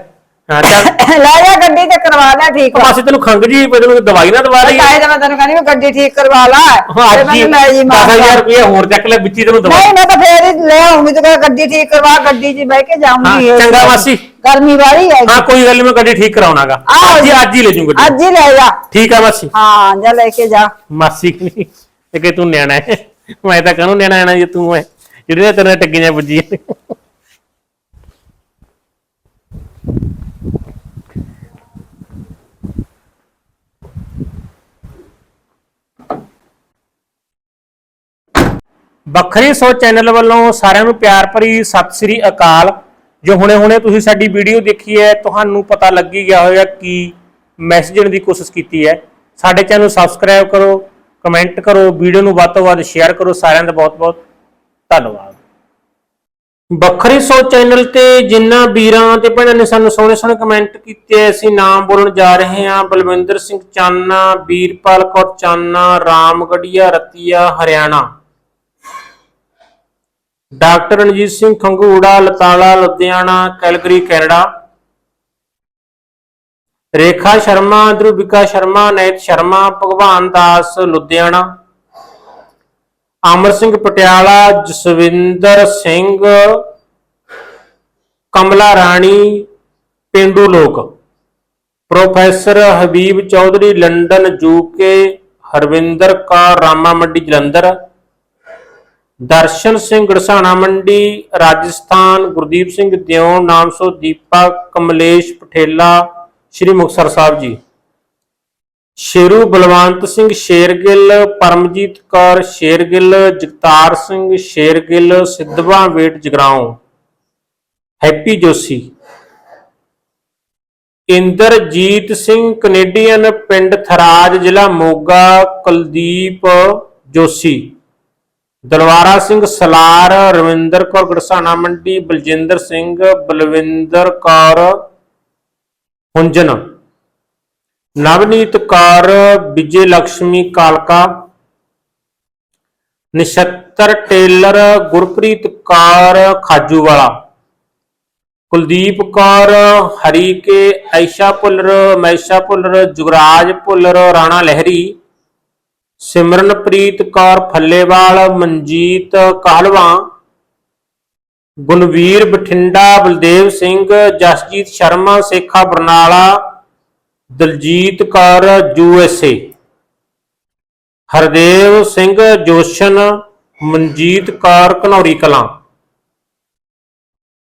ਹਾਂ ਚੱਲ। ਲੈ ਜਾ ਗੱਡੀ ਤੇ ਕਰਵਾ ਲੈ ਠੀਕ ਆ। ਮਾਸੀ ਤੈਨੂੰ ਖੰਗ ਜੀ ਪਈ ਤੈਨੂੰ ਦਵਾਈ ਨਾ ਦਵਾ ਲਈ ਕਾਇ ਦਾ ਮੈਂ ਤੈਨੂੰ ਕਹਿੰਦੀ ਵੀ ਗੱਡੀ ਠੀਕ ਕਰਵਾ ਲਾ ਤੇ ਮੈਨੂੰ ਲੈ ਜੀ ਮਾਸੀ 10000 ਰੁਪਏ ਹੋਰ ਚੱਕ ਲੈ ਵਿੱਚੀ ਤੈਨੂੰ ਦਵਾਈ। ਨਹੀਂ ਮੈਂ ਤਾਂ ਫੇਰ ਹੀ ਲੈ ਆਉਂਗੀ ਤੂੰ ਗੱਡੀ ਠੀਕ ਕਰਵਾ ਗੱਡੀ 'ਚ ਬਹਿ ਕੇ ਜਾਊਂਗੀ ਹਾਂ, ਚੰਗਾ ਮਾਸੀ। ਗਰਮੀ ਵਾਲੀ ਹੈ ਹਾਂ ਕੋਈ ਗੱਲ ਨਹੀਂ ਮੈਂ ਗੱਡੀ ਠੀਕ ਕਰਾਉਣਾਗਾ। ਅੱਜ ਹੀ। ਅੱਜ ਹੀ ਲੈ ਜੂੰ ਗੱਡੀ। ਅੱਜ ਹੀ ਲੈ ਜਾ। ਠੀਕ ਹੈ ਮਾਸੀ। ਹਾਂ ਜਾ ਲੈ ਕੇ ਜਾ। ਮਾਸੀ ਕਿ ਨਹੀਂ ਤੇ ਕਿ ਤੂੰ ਨਿਆਣਾ ਹੈ। ਮੈਂ ਤਾਂ ਕਹਨੂੰ ਨਿਆਣਾ ਆਣਾ ਜੇ ਤੂੰ ਹੈ। ਜਿਹੜੇ ਤੇਰੇ ਟੱਗੀਆਂ ਵੱਜੀਆਂ ਵੱਖਰੀ ਸੋ ਚੈਨਲ ਵੱਲੋਂ ਸਾਰਿਆਂ ਨੂੰ ਪਿਆਰ ਭਰੀ ਸਤਿ ਸ੍ਰੀ ਅਕਾਲ। ਜੋ ਹੁਣੇ-ਹੁਣੇ ਤੁਸੀਂ ਸਾਡੀ ਵੀਡੀਓ ਦੇਖੀ ਹੈ, ਤੁਹਾਨੂੰ ਪਤਾ ਲੱਗ ਹੀ ਗਿਆ ਹੋਵੇਗਾ ਕਿ ਮੈਸੇਜ ਦੇਣ ਦੀ ਕੋਸ਼ਿਸ਼ ਕੀਤੀ ਹੈ। ਸਾਡੇ ਚੈਨਲ ਨੂੰ ਸਬਸਕ੍ਰਾਈਬ ਕਰੋ ਕਮੈਂਟ ਕਰੋ ਵੀਡੀਓ ਨੂੰ ਵੱਧ ਤੋਂ ਵੱਧ ਸ਼ੇਅਰ ਕਰੋ ਸਾਰਿਆਂ ਦਾ ਬਹੁਤ-ਬਹੁਤ ਧੰਨਵਾਦ। ਵੱਖਰੀ ਸੋਚ ਚੈਨਲ ਤੇ ਜਿੰਨਾ ਵੀਰਾਂ ਤੇ ਭੈਣਾਂ ਨੇ ਸਾਨੂੰ ਸੋਹਣੇ ਸੋਹਣੇ ਕਮੈਂਟ ਕੀਤੇ ਅਸੀਂ ਨਾਮ ਬੋਲਣ ਜਾ ਰਹੇ ਹਾਂ। Balwinder Singh Chana Veerpal Kaur Chana Ramgarhia, Ratia, Haryana. Doctor Ranjit Singh Khangura, Latala, Ludhiana, Calgary, Canada. Rekha Sharma Dhruvika Sharma, Nait Sharma, Bhagwan Das, Ludhiana. Amar Singh Patiala, Jaswinder Singh, ਕਮਲਾ ਰਾਣੀ, ਪਿੰਡੂ ਲੋਕ। Professor Habib Chaudhary, London UK Harvinder Kaur, Rama Mandi, Jalandhar. Darshan Singh ਗੜਸਾਣਾ ਮੰਡੀ, ਰਾਜਸਥਾਨ, ਗੁਰਦੀਪ ਸਿੰਘ ਦਿਉਣ ਨਾਮਸੋ ਦੀਪਾ, ਕਮਲੇਸ਼ ਪਠੇਲਾ, ਸ਼੍ਰੀ Muktsar Sahib ji. Sheru Balwant Singh Shergill, Paramjit Kaur Shergill, Jagtar Singh Shergill, Sidhwan Bet Jagraon. Happy Joshi. Inderjit Singh Canadian, ਪਿੰਡ ਥਰਾਜ, ਜ਼ਿਲ੍ਹਾ ਮੋਗਾ, ਕੁਲਦੀਪ ਜੋਸ਼ੀ। ਦਲਵਾਰਾ ਸਿੰਘ ਸਲਾਰ, ਰਵਿੰਦਰ ਕੌਰ ਗੜਸਾਣਾ ਮੰਡੀ, ਬਲਜਿੰਦਰ ਸਿੰਘ, ਬਲਵਿੰਦਰ ਕੌਰ ਹੁੰਜਨ। ਨਵਨੀਤ ਕੌਰ, ਵਿਜੇ ਲక్ష్ਮੀ ਕਾਲਕਾ। Nishtar tailor, Gurpreet Kaur Khajuwala. Kuldeep Kaur, Harike Aisha Bhullar Maisha Bhullar, Jugraj Bhullar, Rana Lehri. Simranpreet Kaur Fallewal, Manjit Kahlwan, Gunveer Bathinda, Baldev Singh, Jasjit Sharma, Sekha Barnala, Daljit Kaur USA Hardev Singh, Joshan, Manjit Kaur, Ghanauri Kalan.